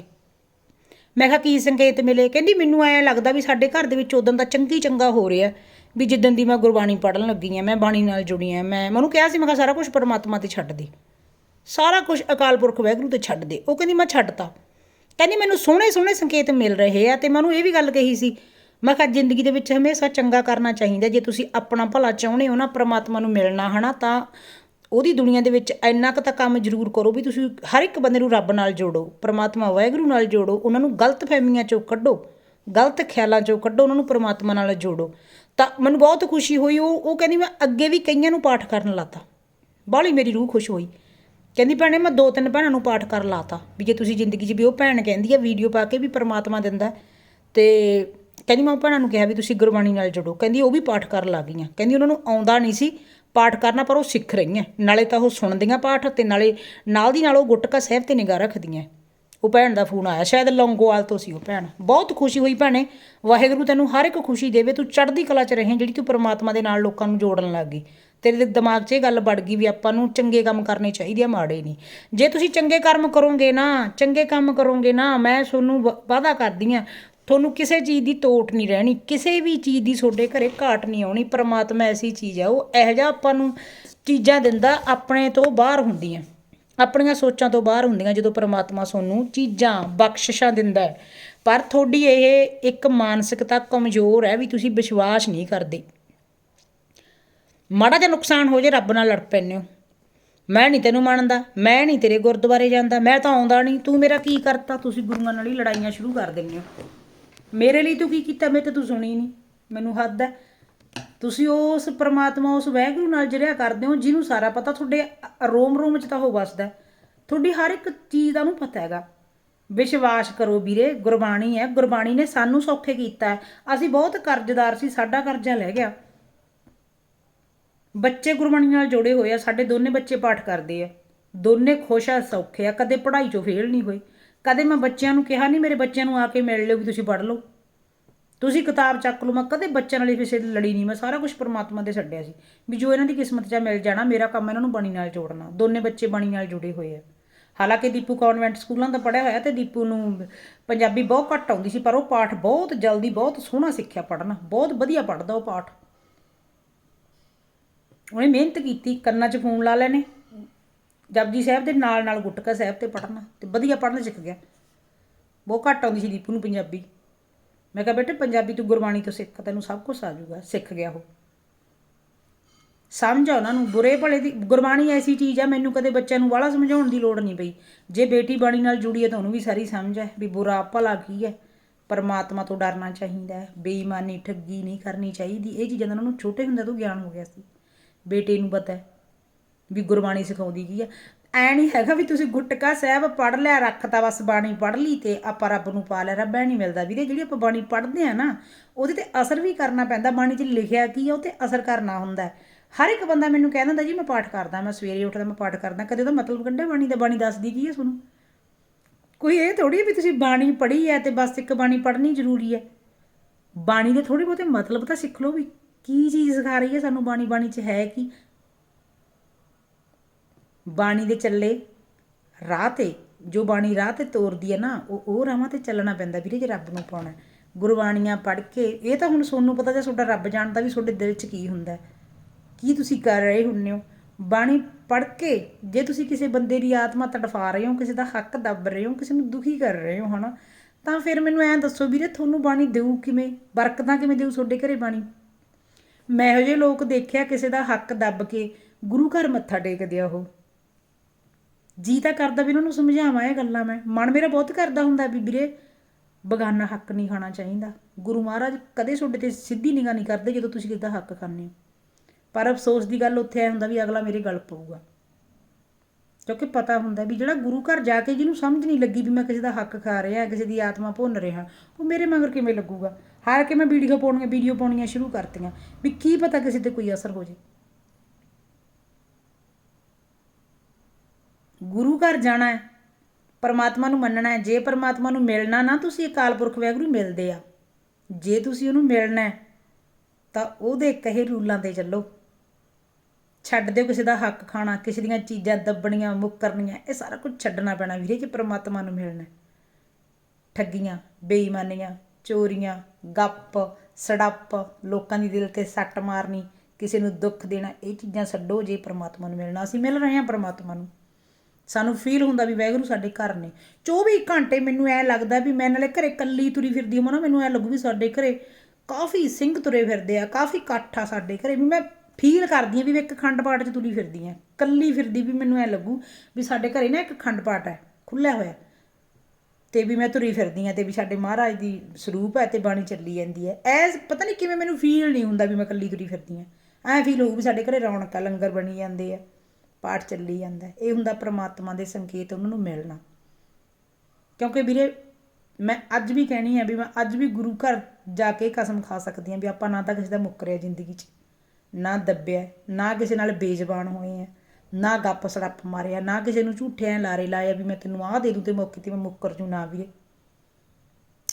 A: ਮੈਂ ਕਿਹਾ, ਕੀ ਸੰਕੇਤ ਮਿਲੇ? ਕਹਿੰਦੀ, ਮੈਨੂੰ ਐਂ ਲੱਗਦਾ ਵੀ ਸਾਡੇ ਘਰ ਦੇ ਵਿੱਚ ਉਦੋਂ ਦਾ ਚੰਗੀ ਚੰਗਾ ਹੋ ਰਿਹਾ। ਵੀ ਜਿੱਦਣ ਦੀ ਮੈਂ ਗੁਰਬਾਣੀ ਪੜ੍ਹਨ ਲੱਗੀ ਆ, ਮੈਂ ਬਾਣੀ ਨਾਲ ਜੁੜੀ ਆ, ਮੈਂ ਮੈਨੂੰ ਕਿਹਾ ਸੀ, ਮੈਂ ਕਿਹਾ ਸਾਰਾ ਕੁਝ ਪਰਮਾਤਮਾ ਤੇ ਛੱਡ ਦੇ। ਸਾਰਾ ਕੁਝ ਅਕਾਲ ਪੁਰਖ ਵਾਹਿਗੁਰੂ ਤੇ ਛੱਡ ਦੇ। ਉਹ ਕਹਿੰਦੀ, ਮੈਂ ਛੱਡਤਾ। ਕਹਿੰਦੀ, ਮੈਨੂੰ ਸੋਹਣੇ ਸੋਹਣੇ ਸੰਕੇਤ ਮਿਲ ਰਹੇ ਆ ਤੇ ਮੈਨੂੰ ਇਹ ਵੀ ਗੱਲ ਕਹੀ ਸੀ, ਮੈਂ ਕਿਹਾ, ਜ਼ਿੰਦਗੀ ਦੇ ਵਿੱਚ ਹਮੇਸ਼ਾ ਚੰਗਾ ਕਰਨਾ ਚਾਹੀਦਾ। ਜੇ ਤੁਸੀਂ ਆਪਣਾ ਭਲਾ ਚਾਹੁੰਦੇ ਹੋ ਨਾ ਪ੍ਰਮਾਤਮਾ ਨੂੰ ਮਿਲਣਾ, ਹਨਾ, ਤਾਂ ਉਹਦੀ ਦੁਨੀਆ ਦੇ ਵਿੱਚ ਇੰਨਾ ਕੁ ਤਾਂ ਕੰਮ ਜ਼ਰੂਰ ਕਰੋ ਵੀ ਤੁਸੀਂ ਹਰ ਇੱਕ ਬੰਦੇ ਨੂੰ ਰੱਬ ਨਾਲ ਜੋੜੋ, ਪ੍ਰਮਾਤਮਾ ਵਾਹਿਗੁਰੂ ਨਾਲ ਜੋੜੋ, ਉਹਨਾਂ ਨੂੰ ਗਲਤ ਫਹਿਮੀਆਂ ਚੋਂ ਕੱਢੋ, ਗਲਤ ਖਿਆਲਾਂ ਚੋਂ ਕੱਢੋ, ਉਹਨਾਂ ਨੂੰ ਪ੍ਰਮਾਤਮਾ ਨਾਲ ਜੋੜੋ। ਤਾਂ ਮੈਨੂੰ ਬਹੁਤ ਖੁਸ਼ੀ ਹੋਈ, ਉਹ ਉਹ ਕਹਿੰਦੀ ਮੈਂ ਅੱਗੇ ਵੀ ਕਈਆਂ ਨੂੰ ਪਾਠ ਕਰਨ ਲਾਤਾ। ਬਾਹਲੀ ਮੇਰੀ ਰੂਹ ਖੁਸ਼ ਹੋਈ। ਕਹਿੰਦੀ ਭੈਣੇ ਮੈਂ ਦੋ ਤਿੰਨ ਭੈਣਾਂ ਨੂੰ ਪਾਠ ਕਰ ਲਾਤਾ, ਵੀ ਜੇ ਤੁਸੀਂ ਜ਼ਿੰਦਗੀ 'ਚ ਵੀ ਉਹ ਭੈਣ ਕਹਿੰਦੀ ਆ ਵੀਡੀਓ ਪਾ ਕੇ ਵੀ ਪਰਮਾਤਮਾ ਦਿੰਦਾ ਹੈ। ਤੇ ਕਹਿੰਦੀ ਮੈਂ ਉਹ ਭੈਣਾਂ ਨੂੰ ਕਿਹਾ ਵੀ ਤੁਸੀਂ ਗੁਰਬਾਣੀ ਨਾਲ ਜੁੜੋ। ਕਹਿੰਦੀ ਉਹ ਵੀ ਪਾਠ ਕਰਨ ਲੱਗ ਗਈਆਂ। ਕਹਿੰਦੀ ਉਹਨਾਂ ਨੂੰ ਆਉਂਦਾ ਨਹੀਂ ਸੀ ਪਾਠ ਕਰਨਾ, ਪਰ ਉਹ ਸਿੱਖ ਰਹੀਆਂ। ਨਾਲੇ ਤਾਂ ਉਹ ਸੁਣਦੀਆਂ ਪਾਠ ਤੇ ਨਾਲੇ ਨਾਲ ਦੀ ਨਾਲ ਉਹ ਗੁਟਕਾ ਸਾਹਿਬ ਤੇ ਨਿਗਾਹ ਰੱਖਦੀਆਂ। ਉਹ ਭੈਣ ਦਾ ਫੋਨ ਆਇਆ, ਸ਼ਾਇਦ ਲੌਂਗੋਵਾਲ ਤੋਂ ਸੀ ਉਹ ਭੈਣ। ਬਹੁਤ ਖੁਸ਼ੀ ਹੋਈ ਭੈਣੇ। ਵਾਹਿਗੁਰੂ ਤੈਨੂੰ ਹਰ ਇੱਕ ਖੁਸ਼ੀ ਦੇਵੇ, ਤੂੰ ਚੜ੍ਹਦੀ ਕਲਾ 'ਚ ਰਹੇ, ਜਿਹੜੀ ਤੂੰ ਪਰਮਾਤਮਾ ਦੇ ਨਾਲ ਲੋਕਾਂ ਨੂੰ ਜੋੜਨ ਲੱਗ ਗਈ। ਤੇਰੇ ਦੇ ਦਿਮਾਗ 'ਚ ਇਹ ਗੱਲ ਵੜ ਗਈ ਵੀ ਆਪਾਂ ਨੂੰ ਚੰਗੇ ਕੰਮ ਕਰਨੇ ਚਾਹੀਦੇ ਆ, ਮਾੜੇ ਨਹੀਂ। ਜੇ ਤੁਸੀਂ ਚੰਗੇ ਕਰਮ ਕਰੋਗੇ ਨਾ, ਚੰਗੇ ਕੰਮ ਕਰੋਗੇ ਨਾ, ਮੈਂ ਤੁਹਾਨੂੰ ਵ- ਵਾਅਦਾ ਕਰਦੀ ਆ ਤੁਹਾਨੂੰ ਕਿਸੇ ਚੀਜ਼ ਦੀ ਤੋਟ ਨਹੀਂ ਰਹਿਣੀ, ਕਿਸੇ ਵੀ ਚੀਜ਼ ਦੀ ਤੁਹਾਡੇ ਘਰੇ ਘਾਟ ਨਹੀਂ ਆਉਣੀ, ਪਰਮਾਤਮਾ ਐਸੀ ਚੀਜ਼ ਆ, ਉਹ ਇਹੋ ਜਿਹਾ ਆਪਾਂ ਨੂੰ ਚੀਜ਼ਾਂ ਦਿੰਦਾ, ਆਪਣੇ ਤੋਂ ਬਾਹਰ ਹੁੰਦੀਆਂ। ਆਪਣੀਆਂ ਸੋਚਾਂ ਤੋਂ ਬਾਹਰ ਹੁੰਦੀਆਂ ਜਦੋਂ ਪਰਮਾਤਮਾ ਤੁਹਾਨੂੰ ਚੀਜ਼ਾਂ, ਬਖਸ਼ਿਸ਼ਾਂ ਦਿੰਦਾ ਹੈ। ਪਰ ਤੁਹਾਡੀ ਇਹ ਇੱਕ ਮਾਨਸਿਕਤਾ ਕਮਜ਼ੋਰ ਹੈ ਵੀ ਤੁਸੀਂ ਵਿਸ਼ਵਾਸ ਨਹੀਂ ਕਰਦੇ। ਮਾੜਾ ਜਿਹਾ ਨੁਕਸਾਨ ਹੋ ਜੇ, ਰੱਬ ਨਾਲ ਲੜ ਪੈਂਦੇ ਹੋ। ਮੈਂ ਨਹੀਂ ਤੈਨੂੰ ਮੰਨਦਾ, ਮੈਂ ਨਹੀਂ ਤੇਰੇ ਗੁਰਦੁਆਰੇ ਜਾਂਦਾ, ਮੈਂ ਤਾਂ ਆਉਂਦਾ ਨਹੀਂ। ਤੂੰ ਮੇਰਾ ਕੀ ਕਰਤਾ? ਤੁਸੀਂ ਗੁਰੂਆਂ ਨਾਲ ਹੀ ਲੜਾਈਆਂ ਸ਼ੁਰੂ ਕਰ ਦਿੰਦੇ ਹੋ। ਮੇਰੇ ਲਈ ਤੂੰ ਕੀ ਕੀਤਾ? ਮੈਂ ਤੇ ਤੂੰ ਸੁਣੀ ਨਹੀਂ। ਮੈਨੂੰ ਹੱਦ ਹੈ। ਤੁਸੀਂ ਉਸ ਪਰਮਾਤਮਾ, ਉਸ ਵੈਗੁਰੂ ਨਾਲ ਜਰਿਆ ਕਰਦੇ ਹੋ, ਜਿਹਨੂੰ ਸਾਰਾ ਪਤਾ ਤੁਹਾਡੇ ਰੋਮ ਰੋਮ 'ਚ ਤਾਂ ਉਹ ਵਸਦਾ ਤੁਹਾਡੀ ਹਰ ਇੱਕ ਚੀਜ਼ ਦਾ ਉਹਨੂੰ ਪਤਾ ਹੈਗਾ। ਵਿਸ਼ਵਾਸ ਕਰੋ ਵੀਰੇ, ਗੁਰਬਾਣੀ ਹੈ, ਗੁਰਬਾਣੀ ਨੇ ਸਾਨੂੰ ਸੌਖੇ ਕੀਤਾ ਹੈ। ਅਸੀਂ ਬਹੁਤ ਕਰਜ਼ਦਾਰ ਸੀ, ਸਾਡਾ ਕਰਜ਼ਾ ਲੈ ਗਿਆ। ਬੱਚੇ ਗੁਰਬਾਣੀ ਨਾਲ ਜੁੜੇ ਹੋਏ ਆ, ਸਾਡੇ ਦੋਨੇ ਬੱਚੇ ਪਾਠ ਕਰਦੇ ਆ। ਦੋਨੇ ਖੁਸ਼ ਆ, ਸੌਖੇ ਆ, ਕਦੇ ਪੜ੍ਹਾਈ 'ਚੋਂ ਫੇਲ ਨਹੀਂ ਹੋਏ। ਕਦੇ ਮੈਂ ਬੱਚਿਆਂ ਨੂੰ ਕਿਹਾ ਨਹੀਂ, ਮੇਰੇ ਬੱਚਿਆਂ ਨੂੰ ਆ ਕੇ ਮਿਲ ਲਿਓ ਵੀ ਤੁਸੀਂ ਪੜ੍ਹ ਲਓ। ਤੁਸੀਂ ਕਿਤਾਬ ਚੱਕ ਲਓ, ਮੈਂ ਕਦੇ ਬੱਚਿਆਂ ਨਾਲ ਕਿਸੇ ਦੀ ਲੜੀ ਨਹੀਂ, ਮੈਂ ਸਾਰਾ ਕੁਝ ਪਰਮਾਤਮਾ ਦੇ ਛੱਡਿਆ ਸੀ। ਵੀ ਜੋ ਇਹਨਾਂ ਦੀ ਕਿਸਮਤ 'ਚ ਮਿਲ ਜਾਣਾ, ਮੇਰਾ ਕੰਮ ਇਹਨਾਂ ਨੂੰ ਬਣੀ ਨਾਲ ਜੋੜਨਾ। ਦੋਨੇ ਬੱਚੇ ਬਣੀ ਨਾਲ ਜੁੜੇ ਹੋਏ ਆ। ਹਾਲਾਂਕਿ ਦੀਪੂ ਕਨਵੈਂਟ ਸਕੂਲਾਂ ਦਾ ਪੜਿਆ ਹੋਇਆ ਤੇ ਦੀਪੂ ਨੂੰ ਪੰਜਾਬੀ ਬਹੁਤ ਘੱਟ ਆਉਂਦੀ ਸੀ, ਪਰ ਉਹ ਪਾਠ ਬਹੁਤ ਜਲਦੀ, ਬਹੁਤ ਸੋਹਣਾ ਸਿੱਖਿਆ ਪੜ੍ਹਨਾ। ਬਹੁਤ ਵਧੀਆ ਪੜ੍ਹਦਾ ਉਹ ਪਾਠ। ਉਹਨੇ ਮਿਹਨਤ ਕੀਤੀ, ਕੰਨਾਂ 'ਚ ਫੋਨ ਲਾ ਲੈਣੇ। ਜਪਜੀ ਸਾਹਿਬ ਦੇ ਨਾਲ ਨਾਲ ਗੁਟਕਾ ਸਾਹਿਬ ਤੇ ਪੜ੍ਹਨਾ। ਤੇ ਵਧੀਆ ਪੜ੍ਹਨਾ ਸਿੱਖ ਗਿਆ। ਬਹੁਤ ਘੱਟ ਆਉਂਦੀ ਸੀ ਦੀਪੂ ਨੂੰ ਪੰਜਾਬੀ। ਮੈਂ ਕਿਹਾ ਬੇਟੇ ਪੰਜਾਬੀ ਤੂੰ ਗੁਰਬਾਣੀ ਤੋਂ ਸਿੱਖ, ਤੈਨੂੰ ਸਭ ਕੁਝ ਆ ਜਾਊਗਾ, ਸਿੱਖ ਗਿਆ ਉਹ। ਸਮਝ ਆ ਉਹਨਾਂ ਨੂੰ, ਬੁਰੇ ਭਲੇ ਦੀ, ਗੁਰਬਾਣੀ ਐਸੀ ਚੀਜ਼ ਆ, ਮੈਨੂੰ ਕਦੇ ਬੱਚਿਆਂ ਨੂੰ ਬਾਹਲਾ ਸਮਝਾਉਣ ਦੀ ਲੋੜ ਨਹੀਂ ਪਈ। ਜੇ ਬੇਟੀ ਬਾਣੀ ਨਾਲ ਜੁੜੀ ਹੈ ਤਾਂ ਉਹਨੂੰ ਵੀ ਸਾਰੀ ਸਮਝ ਹੈ ਵੀ ਬੁਰਾ ਭਲਾ ਕੀ ਹੈ ਪਰਮਾਤਮਾ ਤੋਂ ਡਰਨਾ ਚਾਹੀਦਾ ਹੈ, ਬੇਈਮਾਨੀ ਠੱਗੀ ਨਹੀਂ ਕਰਨੀ ਚਾਹੀਦੀ। ਇਹ ਚੀਜ਼ਾਂ ਦਾ ਉਹਨਾਂ ਨੂੰ ਛੋਟੇ ਹੁੰਦੇ ਤੋਂ ਗਿਆਨ ਹੋ ਗਿਆ ਸੀ। ਬੇਟੇ ਨੂੰ ਪਤਾ ਹੈ ਵੀ ਗੁਰਬਾਣੀ ਸਿਖਾਉਂਦੀ ਕੀ ਹੈ ਐ ਨਹੀਂ ਹੈਗਾ ਵੀ ਤੁਸੀਂ ਗੁਟਕਾ ਸਾਹਿਬ ਪੜ ਲਿਆ ਰੱਖਤਾ ਬਸ ਬਾਣੀ ਪੜ ਲਈ ਤੇ ਆਪਾਂ ਰੱਬ ਨੂੰ ਪਾ ਲਿਆ, ਰੱਬ ਐ ਨਹੀਂ ਮਿਲਦਾ ਵੀਰੇ। ਜਿਹੜੀ ਆਪਾਂ ਬਾਣੀ ਪੜ੍ਹਦੇ ਆ ਨਾ, ਉਹਦੇ ਤੇ ਅਸਰ ਵੀ ਕਰਨਾ ਪੈਂਦਾ, ਬਾਣੀ 'ਚ ਲਿਖਿਆ ਕੀ ਆ, ਉਹ ਤੇ ਅਸਰ ਕਰਨਾ ਹੁੰਦਾ ਹਰ ਇੱਕ ਬੰਦਾ ਮੈਨੂੰ ਕਹਿ ਦਿੰਦਾ, ਜੀ ਮੈਂ ਪਾਠ ਕਰਦਾ, ਮੈਂ ਸਵੇਰੇ ਉੱਠਦਾ, ਮੈਂ ਪਾਠ ਕਰਦਾ, ਕਦੇ ਉਹਦਾ ਮਤਲਬ ਕੱਢਿਆ ਬਾਣੀ ਦਾ? ਬਾਣੀ ਦੱਸਦੀ ਕੀ ਹੈ ਤੁਹਾਨੂੰ? ਕੋਈ ਇਹ ਥੋੜੀ ਵੀ ਤੁਸੀਂ ਬਾਣੀ ਪੜ੍ਹੀ ਹੈ ਤੇ ਬਸ ਇੱਕ ਬਾਣੀ ਪੜ੍ਹਨੀ ਜ਼ਰੂਰੀ ਹੈ ਬਾਣੀ ਦੇ ਥੋੜੇ ਬਹੁਤੇ ਮਤਲਬ ਤਾਂ ਸਿੱਖ ਲਓ ਵੀ, ਕੀ ਚੀਜ਼ ਸਿਖਾ ਰਹੀ ਹੈ ਸਾਨੂੰ? ਬਾਣੀ ਬਾਣੀ 'ਚ ਹੈ ਕੀ? ਬਾਣੀ ਦੇ ਚੱਲੇ। ਰਾਹ ਤੇ, ਜੋ ਬਾਣੀ ਰਾਹ ਤੇ ਤੋਰਦੀ ਹੈ ਨਾ, ਉਹ ਉਹ ਰਾਹਾਂ ਤੇ ਚੱਲਣਾ ਪੈਂਦਾ ਵੀਰੇ ਜੇ ਰੱਬ ਨੂੰ ਪਾਉਣਾ ਗੁਰਬਾਣੀਆਂ ਪੜ੍ਹ ਕੇ, ਇਹ ਤਾਂ ਹੁਣ ਸੋਨੂੰ ਪਤਾ ਜੇ ਤੁਹਾਡਾ ਰੱਬ ਜਾਣਦਾ ਵੀ ਤੁਹਾਡੇ ਦਿਲ 'ਚ ਕੀ ਹੁੰਦਾ ਕੀ ਤੁਸੀਂ ਕਰ ਰਹੇ ਹੁੰਨੇ ਹੋ? ਬਾਣੀ ਪੜ੍ਹ ਕੇ, ਜੇ ਤੁਸੀਂ ਕਿਸੇ ਬੰਦੇ ਦੀ ਆਤਮਾ ਤੜਫਾ ਰਹੇ ਹੋ, ਕਿਸੇ ਦਾ ਹੱਕ ਦੱਬ ਰਹੇ ਹੋ, ਕਿਸੇ ਨੂੰ ਦੁਖੀ ਕਰ ਰਹੇ ਹੋ, ਹਨਾ, ਤਾਂ ਫਿਰ ਮੈਨੂੰ ਐਂ ਦੱਸੋ ਵੀਰੇ, ਤੁਹਾਨੂੰ ਬਾਣੀ ਦੇਊ ਕਿਵੇਂ? ਬਰਕਤਾਂ ਕਿਵੇਂ ਦੇਊ ਤੁਹਾਡੇ ਘਰੇ ਬਾਣੀ? ਮੈਂ ਇਹੋ ਜਿਹੇ ਲੋਕ ਦੇਖਿਆ ਕਿਸੇ ਦਾ ਹੱਕ ਦੱਬ ਕੇ, ਗੁਰੂ ਘਰ ਮੱਥਾ ਟੇਕਦੇ ਆ ਉਹ। ਜੀ ਤਾਂ ਕਰਦਾ ਵੀ ਉਹਨਾਂ ਨੂੰ ਸਮਝਾਵਾਂ ਇਹ ਗੱਲਾਂ ਮੈਂ। ਮਨ ਮੇਰਾ ਬਹੁਤ ਕਰਦਾ ਹੁੰਦਾ ਵੀ ਵੀਰੇ, ਬਗਾਨਾ ਹੱਕ ਨਹੀਂ ਖਾਣਾ ਚਾਹੀਦਾ। ਗੁਰੂ ਮਹਾਰਾਜ ਕਦੇ ਤੁਹਾਡੇ ਤੇ ਸਿੱਧੀ ਨਿਗਾਹ ਨਹੀਂ ਕਰਦੇ ਜਦੋਂ ਤੁਸੀਂ ਕਿਸੇ ਦਾ ਹੱਕ ਖਾਂਦੇ ਹੋ। ਪਰ ਅਫਸੋਸ ਦੀ ਗੱਲ ਉੱਥੇ ਐ ਹੁੰਦਾ ਵੀ ਅਗਲਾ ਮੇਰੇ ਗਲ ਪਊਗਾ। ਕਿਉਂਕਿ ਪਤਾ ਹੁੰਦਾ ਵੀ ਜਿਹੜਾ ਗੁਰੂ ਘਰ ਜਾ ਕੇ ਜਿਹਨੂੰ ਸਮਝ ਨਹੀਂ ਲੱਗੀ ਵੀ ਮੈਂ ਕਿਸੇ ਦਾ ਹੱਕ ਖਾ ਰਿਹਾ, ਕਿਸੇ ਦੀ ਆਤਮਾ ਭੁੰਨ ਰਿਹਾ, ਉਹ ਮੇਰੇ ਮਗਰ ਕਿਵੇਂ ਲੱਗੂਗਾ? ਹਾਰ ਕੇ ਮੈਂ ਵੀਡੀਓ ਪਾਉਣੀਆਂ ਵੀਡੀਓ ਪਾਉਣੀਆਂ ਸ਼ੁਰੂ ਕਰਤੀਆਂ। ਵੀ ਕੀ ਪਤਾ ਕਿਸੇ ਤੇ ਕੋਈ ਅਸਰ ਹੋ ਜੇ। ਗੁਰੂ ਘਰ ਜਾਣਾ ਹੈ, ਪਰਮਾਤਮਾ ਨੂੰ ਮੰਨਣਾ ਹੈ, ਜੇ ਪਰਮਾਤਮਾ ਨੂੰ ਮਿਲਣਾ ਨਾ ਤੁਸੀਂ ਅਕਾਲ ਪੁਰਖ ਵਾਹਿਗੁਰੂ ਮਿਲਦੇ ਆ, ਜੇ ਤੁਸੀਂ ਉਹਨੂੰ ਮਿਲਣਾ ਹੈ, ਤਾਂ ਉਹਦੇ ਕਹੇ ਰੂਲਾਂ ਤੇ ਚੱਲੋ। ਛੱਡ ਦਿਓ ਕਿਸੇ ਦਾ ਹੱਕ ਖਾਣਾ, ਕਿਸੇ ਦੀਆਂ ਚੀਜ਼ਾਂ ਦੱਬਣੀਆਂ ਮੁੱਕਰਨੀਆਂ ਇਹ ਸਾਰਾ ਕੁਝ ਛੱਡਣਾ ਪੈਣਾ ਵੀਰੇ ਜੇ ਪਰਮਾਤਮਾ ਨੂੰ ਮਿਲਣਾ ਠੱਗੀਆਂ, ਬੇਈਮਾਨੀਆਂ, ਚੋਰੀਆਂ, ਗੱਪ, ਸੜੱਪ, ਲੋਕਾਂ ਦੀ ਦਿਲ ਤੇ ਸੱਟ ਮਾਰਨੀ, ਕਿਸੇ ਨੂੰ ਦੁੱਖ ਦੇਣਾ, ਇਹ ਚੀਜ਼ਾਂ ਛੱਡੋ ਜੇ ਪਰਮਾਤਮਾ ਨੂੰ ਮਿਲਣਾ, ਅਸੀਂ ਮਿਲ ਰਹੇ ਹਾਂ ਪਰਮਾਤਮਾ ਨੂੰ। ਸਾਨੂੰ ਫੀਲ ਹੁੰਦਾ ਵੀ ਵਾਹਿਗੁਰੂ ਸਾਡੇ ਘਰ ਨੇ। 24 ਘੰਟੇ ਮੈਨੂੰ ਐ ਲੱਗਦਾ ਵੀ ਮੈਂ ਨਾਲੇ ਘਰੇ ਕੱਲੀ ਤੁਰੀ ਫਿਰਦੀ ਹਾਂ ਨਾ, ਮੈਨੂੰ ਐ ਲੱਗੂ ਵੀ ਸਾਡੇ ਘਰੇ ਕਾਫੀ ਸਿੰਘ ਤੁਰੇ ਫਿਰਦੇ ਆ, ਕਾਫੀ ਇਕੱਠ ਆ ਸਾਡੇ ਘਰੇ ਵੀ ਮੈਂ ਫੀਲ ਕਰਦੀ ਆ ਵੀ ਮੈਂ ਇੱਕ ਖੰਡ ਪਾਠ 'ਚ ਤੁਰੀ ਫਿਰਦੀ ਆ ਕੱਲੀ ਫਿਰਦੀ ਵੀ ਮੈਨੂੰ ਐ ਲੱਗੂ ਵੀ ਸਾਡੇ ਘਰੇ ਨਾ ਇੱਕ ਖੰਡ ਪਾਠ ਹੈ ਖੁੱਲਿਆ ਹੋਇਆ। ਤੇ ਵੀ ਮੈਂ ਤੁਰੀ ਫਿਰਦੀ ਆ ਤੇ ਵੀ ਸਾਡੇ ਮਹਾਰਾਜ ਦੀ ਸਰੂਪ ਹੈ ਤੇ ਬਾਣੀ ਚੱਲੀ ਜਾਂਦੀ ਹੈ। ਐਸ ਪਤਾ ਨਹੀਂ ਕਿਵੇਂ ਮੈਨੂੰ ਫੀਲ ਨਹੀਂ ਹੁੰਦਾ ਵੀ ਮੈਂ ਕੱਲੀ ਤੁਰੀ ਫਿਰਦੀ ਆ। ਐ ਫੀਲ ਹੋਊ ਵੀ ਸਾਡੇ ਘਰੇ ਰੌਣਕਾਂ ਲੰਗਰ ਬਣੀ ਜਾਂਦੇ ਆ। ਪਾਠ ਚੱਲੀ ਜਾਂਦਾ ਇਹ ਹੁੰਦਾ ਪ੍ਰਮਾਤਮਾ ਦੇ ਸੰਕੇਤ ਉਹਨਾਂ ਨੂੰ ਮਿਲਣਾ। ਕਿਉਂਕਿ ਵੀਰੇ, ਮੈਂ ਅੱਜ ਵੀ ਕਹਿਣੀ ਹੈ ਵੀ ਮੈਂ ਅੱਜ ਵੀ ਗੁਰੂ ਘਰ ਜਾ ਕੇ ਕਸਮ ਖਾ ਸਕਦੀ ਹਾਂ ਵੀ ਆਪਾਂ ਨਾ ਤਾਂ ਕਿਸੇ ਦਾ ਮੁੱਕਰਿਆ ਜ਼ਿੰਦਗੀ 'ਚ, ਨਾ ਦੱਬਿਆ ਨਾ ਕਿਸੇ ਨਾਲ ਬੇਜ਼ਬਾਨ ਹੋਏ ਆ ਨਾ ਗੱਪ ਸੜੱਪ ਮਾਰਿਆ, ਨਾ ਕਿਸੇ ਨੂੰ ਝੂਠਿਆਂ ਲਾਰੇ ਲਾਇਆ ਵੀ ਮੈਂ ਤੈਨੂੰ ਆਹ ਦੇ ਦੂੰ ਤੇ ਮੌਕੇ ਤੇ ਮੈਂ ਮੁੱਕਰ ਜੂ ਨਾ ਵੀਰੇ।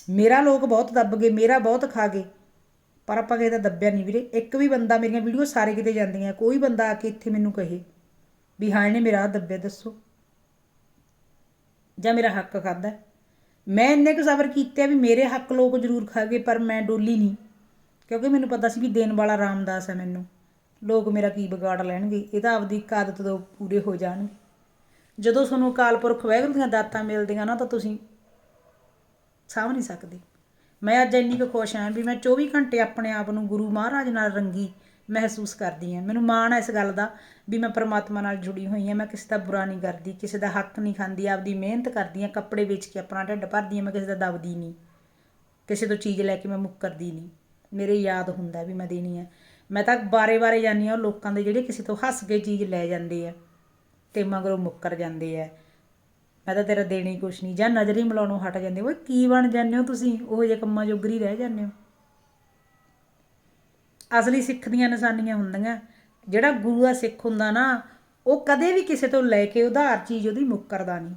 A: ਮੇਰਾ ਲੋਕ ਬਹੁਤ ਦੱਬ ਗਏ, ਮੇਰਾ ਬਹੁਤ ਖਾ ਗਏ, ਪਰ ਆਪਾਂ ਕਿਸੇ ਦਾ ਦੱਬਿਆ ਨਹੀਂ ਵੀਰੇ। ਇੱਕ ਵੀ ਬੰਦਾ ਮੇਰੀਆਂ ਵੀਡੀਓ ਸਾਰੇ ਕਿਤੇ ਜਾਂਦੀਆਂ, ਕੋਈ ਬੰਦਾ ਆ ਕੇ ਇੱਥੇ ਮੈਨੂੰ ਕਹੇ। ਵੀ ਹਾਂ, ਇਹਨੇ ਮੇਰਾ ਆਹ ਦੱਬਿਆ, ਦੱਸੋ। ਜਾਂ ਮੇਰਾ ਹੱਕ ਖਾਦਾ ਮੈਂ ਇੰਨੇ ਕੁ ਸਬਰ ਕੀਤੇ ਵੀ ਮੇਰੇ ਹੱਕ ਲੋਕ ਜ਼ਰੂਰ ਖਾ ਗਏ, ਪਰ ਮੈਂ ਡੋਲੀ ਨਹੀਂ। ਕਿਉਂਕਿ ਮੈਨੂੰ ਪਤਾ ਸੀ ਵੀ ਦੇਣ ਵਾਲਾ ਰਾਮਦਾਸ ਹੈ ਮੈਨੂੰ। ਲੋਕ ਮੇਰਾ ਕੀ ਵਿਗਾੜ ਲੈਣਗੇ, ਇਹ ਤਾਂ ਆਪਦੀ ਕਾਦਤ ਤੋਂ ਪੂਰੇ ਹੋ ਜਾਣਗੇ। ਜਦੋਂ ਤੁਹਾਨੂੰ ਅਕਾਲ ਪੁਰਖ ਵਾਹਿਗੁਰੂ ਦੀਆਂ ਦਾਤਾਂ ਮਿਲਦੀਆਂ ਨਾ, ਤਾਂ ਤੁਸੀਂ ਸਾਂਭ ਨਹੀਂ ਸਕਦੇ। ਮੈਂ ਅੱਜ ਇੰਨੀ ਕੁ ਖੁਸ਼ ਹਾਂ ਵੀ ਮੈਂ 24 ਘੰਟੇ ਆਪਣੇ ਆਪ ਨੂੰ ਗੁਰੂ ਮਹਾਰਾਜ ਨਾਲ ਰੰਗੀ ਮਹਿਸੂਸ ਕਰਦੀ ਹਾਂ। ਮੈਨੂੰ ਮਾਣ ਹੈ ਇਸ ਗੱਲ ਦਾ ਵੀ ਮੈਂ ਪਰਮਾਤਮਾ ਨਾਲ ਜੁੜੀ ਹੋਈ ਹਾਂ। ਮੈਂ ਕਿਸੇ ਦਾ ਬੁਰਾ ਨਹੀਂ ਕਰਦੀ, ਕਿਸੇ ਦਾ ਹੱਕ ਨਹੀਂ ਖਾਂਦੀ, ਆਪਦੀ ਮਿਹਨਤ ਕਰਦੀ ਹਾਂ, ਕੱਪੜੇ ਵੇਚ ਕੇ ਆਪਣਾ ਢਿੱਡ ਭਰਦੀ ਹਾਂ, ਮੈਂ ਕਿਸੇ ਦਾ ਦਬਦੀ ਨਹੀਂ, ਕਿਸੇ ਤੋਂ ਚੀਜ਼ ਲੈ ਕੇ ਮੈਂ ਮੁੱਕਰਦੀ ਨਹੀਂ। ਮੇਰੇ ਯਾਦ ਹੁੰਦਾ ਵੀ ਮੈਂ ਦੇਣੀ ਹੈ। ਮੈਂ ਤਾਂ ਬਾਰੇ-ਬਾਰੇ ਜਾਂਦੀ ਹਾਂ, ਉਹ ਲੋਕਾਂ ਦੇ ਜਿਹੜੇ ਕਿਸੇ ਤੋਂ ਹੱਸ ਕੇ ਚੀਜ਼ ਲੈ ਜਾਂਦੇ ਆ ਤੇ ਮਗਰੋਂ ਮੁੱਕਰ ਜਾਂਦੇ ਆ। ਮੈਂ ਤਾਂ ਤੇਰਾ ਦੇਣੀ ਕੁਛ ਨਹੀਂ। ਜਾਂ ਨਜ਼ਰ ਹੀ ਮਿਲਾਉਣੋਂ ਹਟ ਜਾਂਦੇ। ਓਏ, ਕੀ ਬਣ ਜਾਂਦੇ ਹੋ ਤੁਸੀਂ? ਉਹ ਜੇ ਕੰਮਾਂ ਜੋਗਰੀ ਰਹਿ ਜਾਂਦੇ ਹੋ। ਅਸਲੀ ਸਿੱਖ ਦੀਆਂ ਨਿਸ਼ਾਨੀਆਂ ਹੁੰਦੀਆਂ। ਜਿਹੜਾ ਗੁਰੂ ਦਾ ਸਿੱਖ ਹੁੰਦਾ ਨਾ, ਉਹ ਕਦੇ ਵੀ ਕਿਸੇ ਤੋਂ ਲੈ ਕੇ ਉਧਾਰ ਚੀਜ਼ ਉਹਦੀ ਮੁੱਕਰਦਾ ਨਹੀਂ।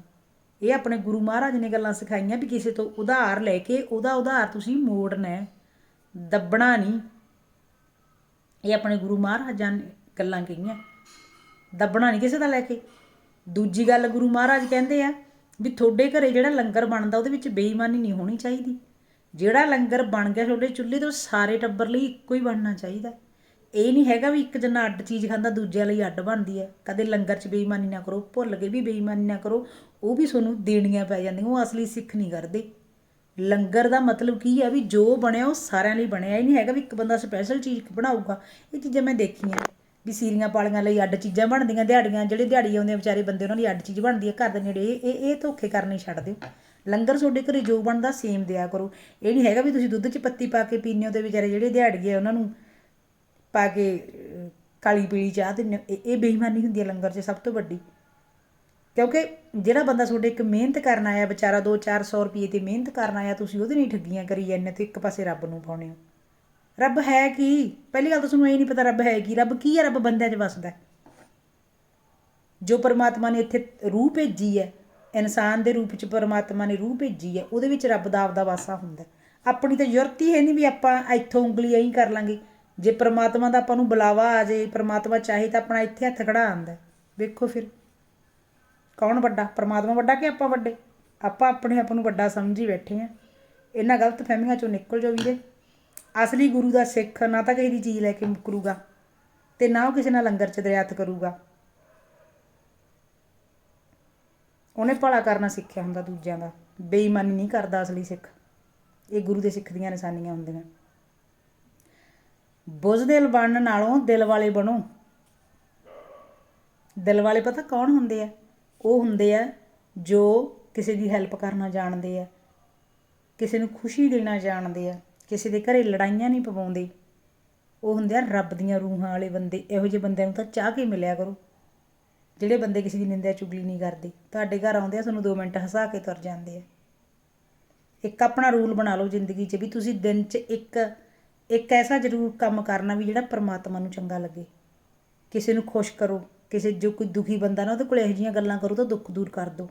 A: ਇਹ ਆਪਣੇ ਗੁਰੂ ਮਹਾਰਾਜ ਨੇ ਗੱਲਾਂ ਸਿਖਾਈਆਂ ਵੀ ਕਿਸੇ ਤੋਂ ਉਧਾਰ ਲੈ ਕੇ ਉਹਦਾ ਉਧਾਰ ਤੁਸੀਂ ਮੋੜਨਾ ਹੈ। ਦੱਬਣਾ ਨਹੀਂ। ਇਹ ਆਪਣੇ ਗੁਰੂ ਮਹਾਰਾਜਾਂ ਨੇ ਗੱਲਾਂ ਕਹੀਆਂ। ਦੱਬਣਾ ਨਹੀਂ ਕਿਸੇ ਦਾ ਲੈ ਕੇ। ਦੂਜੀ ਗੱਲ ਗੁਰੂ ਮਹਾਰਾਜ ਕਹਿੰਦੇ ਆ ਵੀ ਤੁਹਾਡੇ ਘਰੇ ਜਿਹੜਾ ਲੰਗਰ ਬਣਦਾ ਉਹਦੇ ਵਿੱਚ ਬੇਈਮਾਨੀ ਨਹੀਂ ਹੋਣੀ ਚਾਹੀਦੀ। ਜਿਹੜਾ ਲੰਗਰ ਬਣ ਗਿਆ ਛੋਲੇ ਚੁੱਲ੍ਹੇ ਤੋਂ ਸਾਰੇ ਟੱਬਰ ਲਈ ਇੱਕੋ ਹੀ ਬਣਨਾ ਚਾਹੀਦਾ ਇਹ ਨਹੀਂ ਹੈਗਾ ਵੀ ਇੱਕ ਜਣਾ ਅੱਡ ਚੀਜ਼ ਖਾਂਦਾ, ਦੂਜਿਆਂ ਲਈ ਅੱਡ ਬਣਦੀ ਹੈ। ਕਦੇ ਲੰਗਰ 'ਚ ਬੇਈਮਾਨੀ ਨਾ ਕਰੋ, ਭੁੱਲ ਕੇ ਵੀ ਬੇਈਮਾਨੀ ਨਾ ਕਰੋ। ਉਹ ਵੀ ਤੁਹਾਨੂੰ ਦੇਣੀਆਂ ਪੈ ਜਾਂਦੀਆਂ, ਉਹ ਅਸਲੀ ਸਿੱਖ ਨਹੀਂ ਕਰਦੇ। ਲੰਗਰ ਦਾ ਮਤਲਬ ਕੀ ਹੈ ਵੀ ਜੋ ਬਣਿਆ ਉਹ ਸਾਰਿਆਂ ਲਈ ਬਣਿਆ। ਇਹ ਨਹੀਂ ਹੈਗਾ ਵੀ ਇੱਕ ਬੰਦਾ ਸਪੈਸ਼ਲ ਚੀਜ਼ ਬਣਾਊਗਾ। ਇਹ ਚੀਜ਼ਾਂ ਮੈਂ ਦੇਖੀਆਂ ਵੀ ਸੀਰੀਆਂ ਪਾਲੀਆਂ ਲਈ ਅੱਡ ਚੀਜ਼ਾਂ ਬਣਦੀਆਂ, ਦਿਹਾੜੀਆਂ, ਜਿਹੜੇ ਦਿਹਾੜੀ ਆਉਂਦੇ ਵਿਚਾਰੇ ਬੰਦੇ ਉਹਨਾਂ ਦੀ ਅੱਡ ਚੀਜ਼ ਬਣਦੀ ਹੈ, ਘਰ ਦੇ ਨੇੜੇ। ਇਹ ਇਹ ਇਹ ਧੋਖੇ ਕਰਨੇ ਛੱਡ ਦਿਓ। ਲੰਗਰ ਤੁਹਾਡੇ ਘਰੇ ਜੋ ਬਣਦਾ ਸੇਮ ਦਿਆ ਕਰੋ। ਇਹ ਨਹੀਂ ਹੈਗਾ ਵੀ ਤੁਸੀਂ ਦੁੱਧ 'ਚ ਪੱਤੀ ਪਾ ਕੇ ਪੀਂਦੇ ਹੋ ਤੇ ਵਿਚਾਰੇ ਜਿਹੜੇ ਦਿਹਾੜੀਏ ਉਹਨਾਂ ਨੂੰ ਪਾ ਕੇ ਕਾਲੀ ਪੀਲੀ ਚਾਹ ਦਿੰਦੇ ਹੋ। ਇਹ ਬੇਈਮਾਨੀ ਹੁੰਦੀ ਹੈ ਲੰਗਰ 'ਚ ਸਭ ਤੋਂ ਵੱਡੀ। ਕਿਉਂਕਿ ਜਿਹੜਾ ਬੰਦਾ ਤੁਹਾਡੇ ਇੱਕ ਮਿਹਨਤ ਕਰਨ ਆਇਆ, ਵਿਚਾਰਾ 2-400 ਰੁਪਏ ਤੇ ਮਿਹਨਤ ਕਰਨ ਆਇਆ, ਤੁਸੀਂ ਉਹਦੇ ਨਹੀਂ ਠੱਗੀਆਂ ਕਰੀ ਜਾਂਦੇ ਤੇ ਇੱਕ ਪਾਸੇ ਰੱਬ ਨੂੰ ਪਾਉਣੇ ਹੋ। ਰੱਬ ਹੈ ਕੀ? ਪਹਿਲੀ ਗੱਲ ਤਾਂ ਤੁਹਾਨੂੰ ਇਹ ਨਹੀਂ ਪਤਾ ਰੱਬ ਹੈ ਕੀ। ਰੱਬ ਕੀ ਹੈ ਰੱਬ ਬੰਦਿਆਂ 'ਚ ਵਸਦਾ ਜੋ ਪਰਮਾਤਮਾ ਨੇ ਇੱਥੇ ਰੂਹ ਭੇਜੀ ਹੈ ਇਨਸਾਨ ਦੇ ਰੂਪ 'ਚ ਪਰਮਾਤਮਾ ਨੇ ਰੂਹ ਭੇਜੀ ਹੈ, ਉਹਦੇ ਵਿੱਚ ਰੱਬ ਦਾ ਆਪਦਾ ਵਾਸਾ ਹੁੰਦਾ ਆਪਣੀ ਤਾਂ ਜ਼ਰੂਰਤ ਹੀ ਹੈ ਨਹੀਂ ਵੀ ਆਪਾਂ ਇੱਥੋਂ ਉਂਗਲੀ ਐਂ ਕਰ ਲਾਂਗੇ। ਜੇ ਪਰਮਾਤਮਾ ਦਾ ਆਪਾਂ ਨੂੰ ਬੁਲਾਵਾ ਆ ਜੇ ਪਰਮਾਤਮਾ ਚਾਹੇ ਤਾਂ ਆਪਣਾ ਇੱਥੇ ਹੱਥ ਖੜਾ ਆਂਦਾ ਵੇਖੋ ਫਿਰ, ਕੌਣ ਵੱਡਾ? ਪਰਮਾਤਮਾ ਵੱਡਾ ਕਿ ਆਪਾਂ ਵੱਡੇ? ਆਪਾਂ ਆਪਣੇ ਆਪ ਨੂੰ ਵੱਡਾ ਸਮਝੀ ਬੈਠੇ ਆ ਇਹਨਾਂ ਗਲਤ ਫਹਿਮੀਆਂ ਚੋਂ ਨਿਕਲ ਜਾਓ ਵੀਰੇ। ਅਸਲੀ ਗੁਰੂ ਦਾ ਸਿੱਖ ਨਾ ਤਾਂ ਕਿਸੇ ਦੀ ਚੀਜ਼ ਲੈ ਕੇ ਮੁਕਰੂਗਾ ਤੇ ਨਾ ਉਹ ਕਿਸੇ ਨਾਲ ਲੰਗਰ ਚ ਦਰਿਆਤ ਕਰੂਗਾ। ਉਹਨੇ ਭਲਾ ਕਰਨਾ ਸਿੱਖਿਆ ਹੁੰਦਾ ਦੂਜਿਆਂ ਦਾ। ਬੇਈਮਾਨੀ ਨਹੀਂ ਕਰਦਾ ਅਸਲੀ ਸਿੱਖ। ਇਹ ਗੁਰੂ ਦੇ ਸਿੱਖ ਦੀਆਂ ਨਿਸ਼ਾਨੀਆਂ ਹੁੰਦੀਆਂ। ਬੁਝਦਿਲ ਬਣਨ ਨਾਲੋਂ ਦਿਲ ਵਾਲੇ ਬਣੋ। ਦਿਲ ਵਾਲੇ ਪਤਾ ਕੌਣ ਹੁੰਦੇ ਆ? ਉਹ ਹੁੰਦੇ ਆ ਜੋ ਕਿਸੇ ਦੀ ਹੈਲਪ ਕਰਨਾ ਜਾਣਦੇ ਆ। ਕਿਸੇ ਨੂੰ ਖੁਸ਼ੀ ਦੇਣਾ ਜਾਣਦੇ ਆ। ਕਿਸੇ ਦੇ ਘਰੇ ਲੜਾਈਆਂ ਨਹੀਂ ਪਵਾਉਂਦੇ। ਉਹ ਹੁੰਦੇ ਆ ਰੱਬ ਦੀਆਂ ਰੂਹਾਂ ਵਾਲੇ ਬੰਦੇ। ਇਹੋ ਜਿਹੇ ਬੰਦਿਆਂ ਨੂੰ ਤਾਂ ਚਾਹ ਕੇ ਮਿਲਿਆ ਕਰੋ। ਜਿਹੜੇ ਬੰਦੇ ਕਿਸੇ ਦੀ ਨਿੰਦਿਆ ਚੁਗਲੀ ਨਹੀਂ ਕਰਦੇ, ਤੁਹਾਡੇ ਘਰ ਆਉਂਦੇ ਆ, ਤੁਹਾਨੂੰ 2 ਮਿੰਟ ਹਸਾ ਕੇ ਤੁਰ ਜਾਂਦੇ ਆ। ਇੱਕ ਆਪਣਾ ਰੂਲ ਬਣਾ ਲਓ ਜ਼ਿੰਦਗੀ 'ਚ ਵੀ ਤੁਸੀਂ ਦਿਨ 'ਚ ਇੱਕ ਇੱਕ ਐਸਾ ਜ਼ਰੂਰ ਕੰਮ ਕਰਨਾ ਵੀ ਜਿਹੜਾ ਪਰਮਾਤਮਾ ਨੂੰ ਚੰਗਾ ਲੱਗੇ। ਕਿਸੇ ਨੂੰ ਖੁਸ਼ ਕਰੋ, ਕਿਸੇ ਜੋ ਕੋਈ ਦੁਖੀ ਬੰਦਾ ਨਾ ਉਹਦੇ ਕੋਲ ਇਹੋ ਜਿਹੀਆਂ ਗੱਲਾਂ ਕਰੋ ਤਾਂ ਦੁੱਖ ਦੂਰ ਕਰ ਦਿਓ।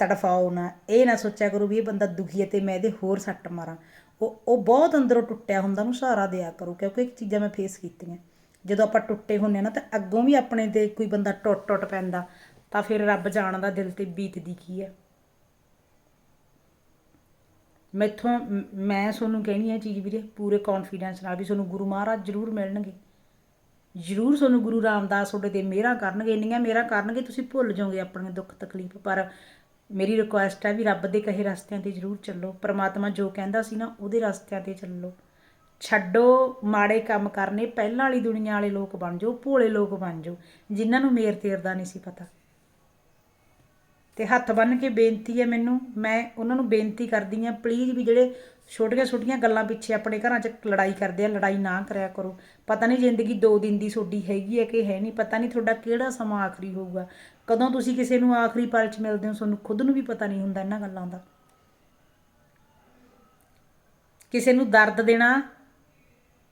A: ਤੜਫਾਓ ਨਾ, ਇਹ ਨਾ ਸੋਚਿਆ ਕਰੋ ਵੀ ਇਹ ਬੰਦਾ ਦੁਖੀ ਹੈ ਤੇ ਮੈਂ ਇਹਦੇ ਹੋਰ ਸੱਟ ਮਾਰਾਂ। ਉਹ ਉਹ ਬਹੁਤ ਅੰਦਰੋਂ ਟੁੱਟਿਆ ਹੁੰਦਾ, ਉਹਨੂੰ ਸਹਾਰਾ ਦਿਆ ਕਰੋ, ਕਿਉਂਕਿ ਇੱਕ ਚੀਜ਼ਾਂ ਮੈਂ ਫੇਸ ਕੀਤੀਆਂ। ਜਦੋਂ ਆਪਾਂ ਟੁੱਟੇ ਹੁੰਨੇ ਆ ਨਾ ਤਾਂ ਅੱਗੋਂ ਵੀ ਆਪਣੇ ਤੇ ਕੋਈ ਬੰਦਾ ਟੁੱਟ ਟੁੱਟ ਪੈਂਦਾ, ਤਾਂ ਫਿਰ ਰੱਬ ਜਾਣਦਾ ਦਿਲ ਤੇ ਬੀਤਦੀ ਕੀ ਹੈ ਮੈਥੋਂ ਮ- ਮੈਂ ਤੁਹਾਨੂੰ ਕਹਿਣੀ ਹੈ ਚੀਜ਼ ਵੀਰੇ, ਪੂਰੇ ਕੌਨਫੀਡੈਂਸ ਨਾਲ ਵੀ ਤੁਹਾਨੂੰ ਗੁਰੂ ਮਹਾਰਾਜ ਜ਼ਰੂਰ ਮਿਲਣਗੇ। ਜ਼ਰੂਰ ਤੁਹਾਨੂੰ ਗੁਰੂ ਰਾਮਦਾਸ ਤੁਹਾਡੇ ਤੇ ਮਿਹਰਾਂ ਕਰਨਗੇ, ਇੰਨੀਆਂ ਮਿਹਰਾਂ ਕਰਨਗੇ ਤੁਸੀਂ ਭੁੱਲ ਜਾਓਗੇ ਆਪਣੇ ਦੁੱਖ ਤਕਲੀਫ, ਪਰ ਮੇਰੀ ਰਿਕੁਐਸਟ ਹੈ ਵੀ ਰੱਬ ਦੇ ਕਹੇ ਰਸਤਿਆਂ ਤੇ ਜ਼ਰੂਰ ਚੱਲੋ, ਪ੍ਰਮਾਤਮਾ ਜੋ ਕਹਿੰਦਾ ਸੀ ਨਾ ਉਹਦੇ ਰਸਤਿਆਂ ਤੇ ਚੱਲੋ। ਛੱਡੋ, ਮਾੜੇ ਕੰਮ ਕਰਨੇ, ਪਹਿਲਾਂ ਵਾਲੀ ਦੁਨੀਆ ਵਾਲੇ ਲੋਕ ਬਣ ਜਾਓ, ਭੋਲੇ ਲੋਕ ਬਣ ਜਾਓ, ਜਿਨ੍ਹਾਂ ਨੂੰ ਮੇਰ ਤੇਰ ਦਾ ਨਹੀਂ ਸੀ ਪਤਾ। ਤੇ ਹੱਥ ਬੰਨ ਕੇ ਬੇਨਤੀ ਹੈ ਮੈਨੂੰ, ਮੈਂ ਉਹਨਾਂ ਨੂੰ ਬੇਨਤੀ ਕਰਦੀ ਹਾਂ ਪਲੀਜ਼ ਵੀ ਜਿਹੜੇ ਛੋਟੀਆਂ ਛੋਟੀਆਂ ਗੱਲਾਂ ਪਿੱਛੇ ਆਪਣੇ ਘਰਾਂ 'ਚ ਲੜਾਈ ਕਰਦੇ ਆ, ਲੜਾਈ ਨਾ ਕਰਿਆ ਕਰੋ। ਪਤਾ ਨਹੀਂ ਜ਼ਿੰਦਗੀ ਦੋ ਦਿਨ ਦੀ ਤੁਹਾਡੀ ਹੈਗੀ ਹੈ ਕਿ ਹੈ ਨਹੀਂ, ਪਤਾ ਨਹੀਂ ਤੁਹਾਡਾ ਕਿਹੜਾ ਸਮਾਂ ਆਖਰੀ ਹੋਊਗਾ। ਕਦੋਂ ਤੁਸੀਂ ਕਿਸੇ ਨੂੰ ਆਖਰੀ ਪਲ 'ਚ ਮਿਲਦੇ ਹੋ, ਤੁਹਾਨੂੰ ਖੁਦ ਨੂੰ ਵੀ ਪਤਾ ਨਹੀਂ ਹੁੰਦਾ ਇਹਨਾਂ ਗੱਲਾਂ ਦਾ। ਕਿਸੇ ਨੂੰ ਦਰਦ ਦੇਣਾ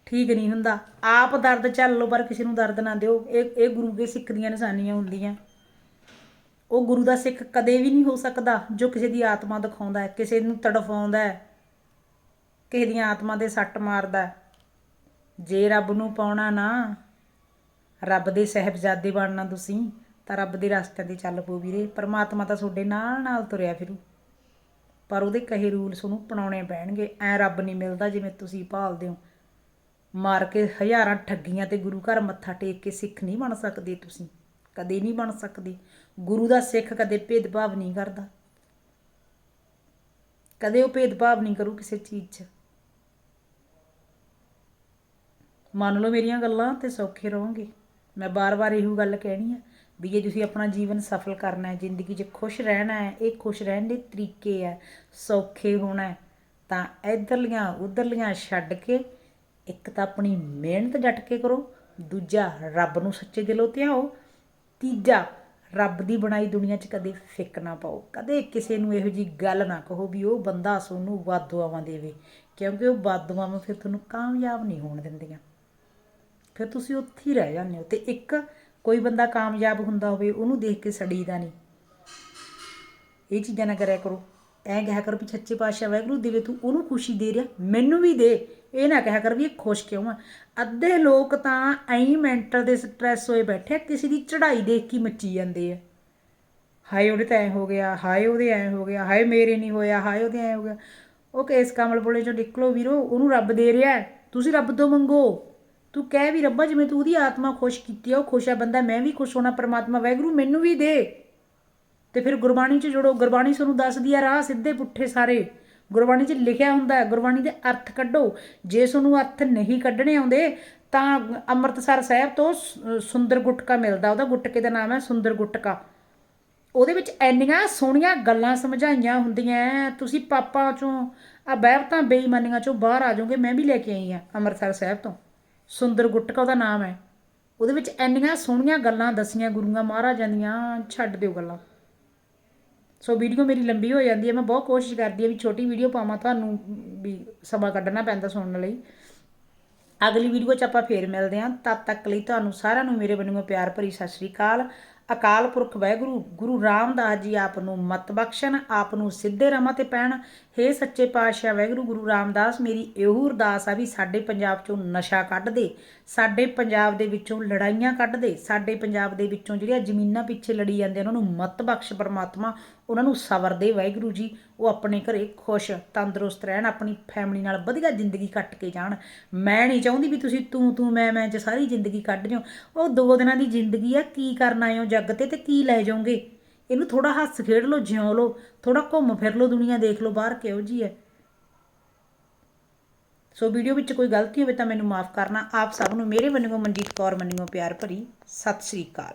A: ਠੀਕ ਨਹੀਂ ਹੁੰਦਾ। ਆਪ ਦਰਦ ਚੱਲ ਲੋ ਪਰ ਕਿਸੇ ਨੂੰ ਦਰਦ ਨਾ ਦਿਓ। ਇਹ ਇਹ ਗੁਰੂ ਦੇ ਸਿੱਖ ਦੀਆਂ ਨਿਸ਼ਾਨੀਆਂ ਹੁੰਦੀਆਂ। ਉਹ ਗੁਰੂ ਦਾ ਸਿੱਖ ਕਦੇ ਵੀ ਨਹੀਂ ਹੋ ਸਕਦਾ, ਜੋ ਕਿਸੇ ਦੀ ਆਤਮਾ ਦਿਖਾਉਂਦਾ ਹੈ, ਕਿਸੇ ਨੂੰ ਤੜਫਾਉਂਦਾ ਹੈ, ਕਿਸੇ ਦੀਆਂ ਆਤਮਾ ਦੇ ਸੱਟ ਮਾਰਦਾ ਹੈ। ਜੇ ਰੱਬ ਨੂੰ ਪਾਉਣਾ ਨਾ, ਰੱਬ ਦੇ ਸਹਿਬਜ਼ਾਦੇ ਬਣਨਾ ਤੁਸੀਂ, ਤਾਂ ਰੱਬ ਦੇ ਰਸਤੇ ਤੇ ਚੱਲ ਪਓ ਵੀਰੇ। ਪਰਮਾਤਮਾ ਤਾਂ ਤੁਹਾਡੇ ਨਾਲ ਨਾਲ ਤੁਰਿਆ ਫਿਰੂ। ਪਰ ਉਹਦੇ ਕਹੇ ਰੂਲ ਤੁਹਾਨੂੰ ਅਪਣਾਉਣੇ ਪੈਣਗੇ। ਐ ਰੱਬ ਨਹੀਂ ਮਿਲਦਾ ਜਿਵੇਂ ਤੁਸੀਂ ਭਾਲਦੇ ਹੋ। ਮਾਰ ਕੇ ਹਜ਼ਾਰਾਂ ਠੱਗੀਆਂ ਤੇ ਗੁਰੂ ਘਰ ਮੱਥਾ ਟੇਕ ਕੇ ਸਿੱਖ ਨਹੀਂ ਬਣ ਸਕਦੇ ਤੁਸੀਂ। ਕਦੇ ਨਹੀਂ ਬਣ ਸਕਦੇ। ਗੁਰੂ ਦਾ ਸਿੱਖ ਕਦੇ ਭੇਦਭਾਵ ਨਹੀਂ ਕਰਦਾ। ਕਦੇ ਉਹ ਭੇਦਭਾਵ ਨਹੀਂ ਕਰੂ ਕਿਸੇ ਚੀਜ਼ 'ਚ। ਮੰਨ ਲਓ ਮੇਰੀਆਂ ਗੱਲਾਂ ਤੇ ਸੌਖੇ ਰਹੋਗੇ। ਮੈਂ ਬਾਰ-ਬਾਰ ਇਹੋ ਗੱਲ ਕਹਿਣੀ ਆ ਵੀ ਜੇ ਤੁਸੀਂ ਆਪਣਾ ਜੀਵਨ ਸਫਲ ਕਰਨਾ ਹੈ, ਜ਼ਿੰਦਗੀ 'ਚ ਖੁਸ਼ ਰਹਿਣਾ ਹੈ, ਇਹ ਖੁਸ਼ ਰਹਿਣ ਦੇ ਤਰੀਕੇ ਆ ਸੌਖੇ ਹੋਣਾ ਤਾਂ ਇਧਰਲੀਆਂ, ਉਧਰਲੀਆਂ ਛੱਡ ਕੇ ਇੱਕ ਤਾਂ ਆਪਣੀ ਮਿਹਨਤ ਡਟ ਕੇ ਕਰੋ, ਦੂਜਾ ਰੱਬ ਨੂੰ ਸੱਚੇ ਦਿਲੋਂ ਧਿਆਓ, ਤੀਜਾ ਰੱਬ ਦੀ ਬਣਾਈ ਦੁਨੀਆ 'ਚ ਕਦੇ ਫਿੱਕ ਨਾ ਪਾਓ। ਕਦੇ ਕਿਸੇ ਨੂੰ ਇਹੋ ਜੀ ਗੱਲ ਨਾ ਕਹੋ ਵੀ ਉਹ ਬੰਦਾ ਸੋਨੂੰ ਵਾਦੂਆਵਾਂ ਦੇਵੇ, ਕਿਉਂਕਿ ਉਹ ਵਾਦੂਆਵਾਂ ਫਿਰ ਤੁਹਾਨੂੰ ਕਾਮਯਾਬ ਨਹੀਂ ਹੋਣ ਦਿੰਦੀਆਂ। ਫਿਰ ਤੁਸੀਂ ਉੱਥੇ ਹੀ ਰਹਿ ਜਾਂਦੇ ਹੋ ਤੇ ਇੱਕ ਕੋਈ ਬੰਦਾ ਕਾਮਯਾਬ ਹੁੰਦਾ ਹੋਵੇ, ਉਹਨੂੰ ਦੇਖ ਕੇ ਸੜੀਦਾ ਨਹੀਂ। ਇਹ ਚੀਜ਼ਾਂ ਨਾ ਕਰਿਆ ਕਰੋ। ਐਂ ਕਿਹਾ ਕਰ ਵੀ ਸੱਚੇ ਪਾਤਸ਼ਾਹ ਵਾਹਿਗੁਰੂ ਦੇਵੇ ਤੂੰ ਉਹਨੂੰ ਖੁਸ਼ੀ ਦੇ ਰਿਹਾ, ਮੈਨੂੰ ਵੀ ਦੇ। ਇਹ ਨਾ ਕਹਿ ਕਰ ਵੀ ਇਹ ਖੁਸ਼ ਕਿਉਂ ਆ? ਅੱਧੇ ਲੋਕ ਤਾਂ ਐਂ ਮੈਂਟਲ ਦੇ ਸਟ੍ਰੈਸ ਹੋਏ ਬੈਠੇ ਕਿਸੇ ਦੀ ਚੜ੍ਹਾਈ ਦੇਖ ਕੇ ਮੱਚੀ ਜਾਂਦੇ ਆ। ਹਾਏ ਉਹਦੇ ਤਾਂ ਐ ਹੋ ਗਿਆ, ਹਾਏ ਉਹਦੇ ਐ ਹੋ ਗਿਆ, ਹਾਏ ਮੇਰੇ ਨਹੀਂ ਹੋਇਆ, ਹਾਏ ਉਹਦੇ ਐ ਹੋ ਗਿਆ। ਉਹ ਕੇਸ ਕਮਲ ਬੋਲੇ ਚੋਂ ਨਿਕਲੋ ਵੀਰੋ, ਉਹਨੂੰ ਰੱਬ ਦੇ ਰਿਹਾ ਤੁਸੀਂ ਰੱਬ ਤੋਂ ਮੰਗੋ। ਤੂੰ ਕਹਿ ਵੀ ਰੱਬਾ ਜਿਵੇਂ ਤੂੰ ਉਹਦੀ ਆਤਮਾ ਖੁਸ਼ ਕੀਤੀ ਆ, ਉਹ ਖੁਸ਼ ਆ ਬੰਦਾ, ਮੈਂ ਵੀ ਖੁਸ਼ ਹੋਣਾ, ਪਰਮਾਤਮਾ ਵਾਹਿਗੁਰੂ ਮੈਨੂੰ ਵੀ ਦੇ। ਤੇ ਫਿਰ ਗੁਰਬਾਣੀ 'ਚ ਜੁੜੋ, ਗੁਰਬਾਣੀ ਤੁਹਾਨੂੰ ਦੱਸਦੀ ਆ ਰਾਹ ਸਿੱਧੇ ਪੁੱਠੇ ਸਾਰੇ। ਗੁਰਬਾਣੀ 'ਚ ਲਿਖਿਆ ਹੁੰਦਾ ਗੁਰਬਾਣੀ ਦੇ ਅਰਥ ਕੱਢੋ। ਜੇ ਤੁਹਾਨੂੰ ਅਰਥ ਨਹੀਂ ਕੱਢਣੇ ਆਉਂਦੇ, ਤਾਂ ਅੰਮ੍ਰਿਤਸਰ ਸਾਹਿਬ ਤੋਂ ਸ- ਸੁੰਦਰ ਗੁਟਕਾ ਮਿਲਦਾ। ਉਹਦਾ ਗੁਟਕੇ ਦਾ ਨਾਮ ਹੈ ਸੁੰਦਰ ਗੁਟਕਾ। ਉਹਦੇ ਵਿੱਚ ਐਨੀਆਂ ਸੋਹਣੀਆਂ ਗੱਲਾਂ ਸਮਝਾਈਆਂ ਹੁੰਦੀਆਂ ਤੁਸੀਂ ਪਾਪਾਂ ਚੋਂ ਆ ਬਹਿਵਤਾਂ ਬੇਈਮਾਨੀਆਂ ਚੋਂ ਬਾਹਰ ਆ ਜਾਓਗੇ, ਮੈਂ ਵੀ ਲੈ ਕੇ ਆਈ ਆ ਅੰਮ੍ਰਿਤਸਰ ਸਾਹਿਬ ਤੋਂ। ਸੁੰਦਰ ਗੁਟਕਾ ਉਹਦਾ ਨਾਮ ਹੈ। ਉਹਦੇ ਵਿੱਚ ਇੰਨੀਆਂ ਸੋਹਣੀਆਂ ਗੱਲਾਂ ਦਸੀਆਂ ਗੁਰੂਆਂ ਮਹਾਰਾਜਾਂ ਦੀਆਂ, ਛੱਡ ਦਿਓ ਗੱਲਾਂ। ਸੋ ਵੀਡੀਓ ਮੇਰੀ ਲੰਬੀ ਹੋ ਜਾਂਦੀ ਹੈ, ਮੈਂ ਬਹੁਤ ਕੋਸ਼ਿਸ਼ ਕਰਦੀ ਹਾਂ ਵੀ ਛੋਟੀ ਵੀਡੀਓ ਪਾਵਾਂ, ਤੁਹਾਨੂੰ ਵੀ ਸਮਾਂ ਕੱਢਣਾ ਪੈਂਦਾ ਸੁਣਨ ਲਈ। ਅਗਲੀ ਵੀਡੀਓ 'ਚ ਆਪਾਂ ਫੇਰ ਮਿਲਦੇ ਹਾਂ। ਤਦ ਤੱਕ ਲਈ ਤੁਹਾਨੂੰ ਸਾਰਿਆਂ ਨੂੰ ਮੇਰੇ ਵੱਲੋਂ ਪਿਆਰ ਭਰੀ ਸਤਿ ਸ਼੍ਰੀ ਅਕਾਲ। ਅਕਾਲ ਪੁਰਖ ਵਾਹਿਗੁਰੂ, ਗੁਰੂ ਰਾਮਦਾਸ ਜੀ ਆਪ ਨੂੰ ਮਤ ਬਖਸ਼ਣ, ਆਪ ਨੂੰ ਸਿੱਧੇ ਰਾਹਾਂ ਤੇ ਪੈਣ। ਹੇ ਸੱਚੇ ਪਾਤਸ਼ਾਹ ਵਾਹਿਗੁਰੂ, ਗੁਰੂ ਰਾਮਦਾਸ, ਮੇਰੀ ਇਹੋ ਅਰਦਾਸ ਆ ਵੀ ਸਾਡੇ ਪੰਜਾਬ 'ਚੋਂ ਨਸ਼ਾ ਕੱਢ ਦੇ, ਸਾਡੇ ਪੰਜਾਬ ਦੇ ਵਿੱਚੋਂ ਲੜਾਈਆਂ ਕੱਢ ਦੇ, ਸਾਡੇ ਪੰਜਾਬ ਦੇ ਵਿੱਚੋਂ ਜਿਹੜੀਆਂ ਜ਼ਮੀਨਾਂ ਪਿੱਛੇ ਲੜੀ ਜਾਂਦੇ ਉਹਨਾਂ ਨੂੰ ਮਤ ਬਖਸ਼ ਪਰਮਾਤਮਾ। ਉਹਨਾਂ ਨੂੰ ਸਬਰ ਦੇ, ਵਾਹਿਗੁਰੂ ਜੀ, ਉਹ ਆਪਣੇ ਘਰੇ ਖੁਸ਼, ਤੰਦਰੁਸਤ ਰਹਿਣ, ਆਪਣੀ ਫੈਮਿਲੀ ਨਾਲ ਵਧੀਆ ਜ਼ਿੰਦਗੀ ਕੱਟ ਕੇ ਜਾਣ। ਮੈਂ ਨਹੀਂ ਚਾਹੁੰਦੀ ਵੀ ਤੁਸੀਂ ਤੂੰ ਤੂੰ, ਮੈਂ ਮੈਂ ਚ ਸਾਰੀ ਜ਼ਿੰਦਗੀ ਕੱਢ ਜਾਓ। ਉਹ ਦੋ ਦਿਨਾਂ ਦੀ ਜ਼ਿੰਦਗੀ ਆ, ਕੀ ਕਰਨ ਆਏ ਹੋ ਜੱਗ ਤੇ ਤੇ ਕੀ ਲੈ ਜਾਓਗੇ? ਇਹਨੂੰ ਥੋੜਾ ਹੱਸ ਖੇਡ ਲਓ, ਜਿਉ ਲਓ ਥੋੜਾ ਘੁੰਮ ਫਿਰ ਲਓ, ਦੁਨੀਆ ਦੇਖ ਲਓ, ਬਾਹਰ ਕਿਹੋ ਜੀ ਹੈ। ਸੋ ਵੀਡੀਓ ਵਿੱਚ ਕੋਈ ਗਲਤੀ ਹੋਵੇ ਤਾਂ ਮੈਨੂੰ ਮਾਫ ਕਰਨਾ। ਆਪ ਸਭ ਨੂੰ ਮੇਰੇ ਵੱਲੋਂ ਮਨਜੀਤ ਕੌਰ ਮੰਨਿਓ ਪਿਆਰ ਭਰੀ, ਸਤਿ ਸ੍ਰੀ ਅਕਾਲ।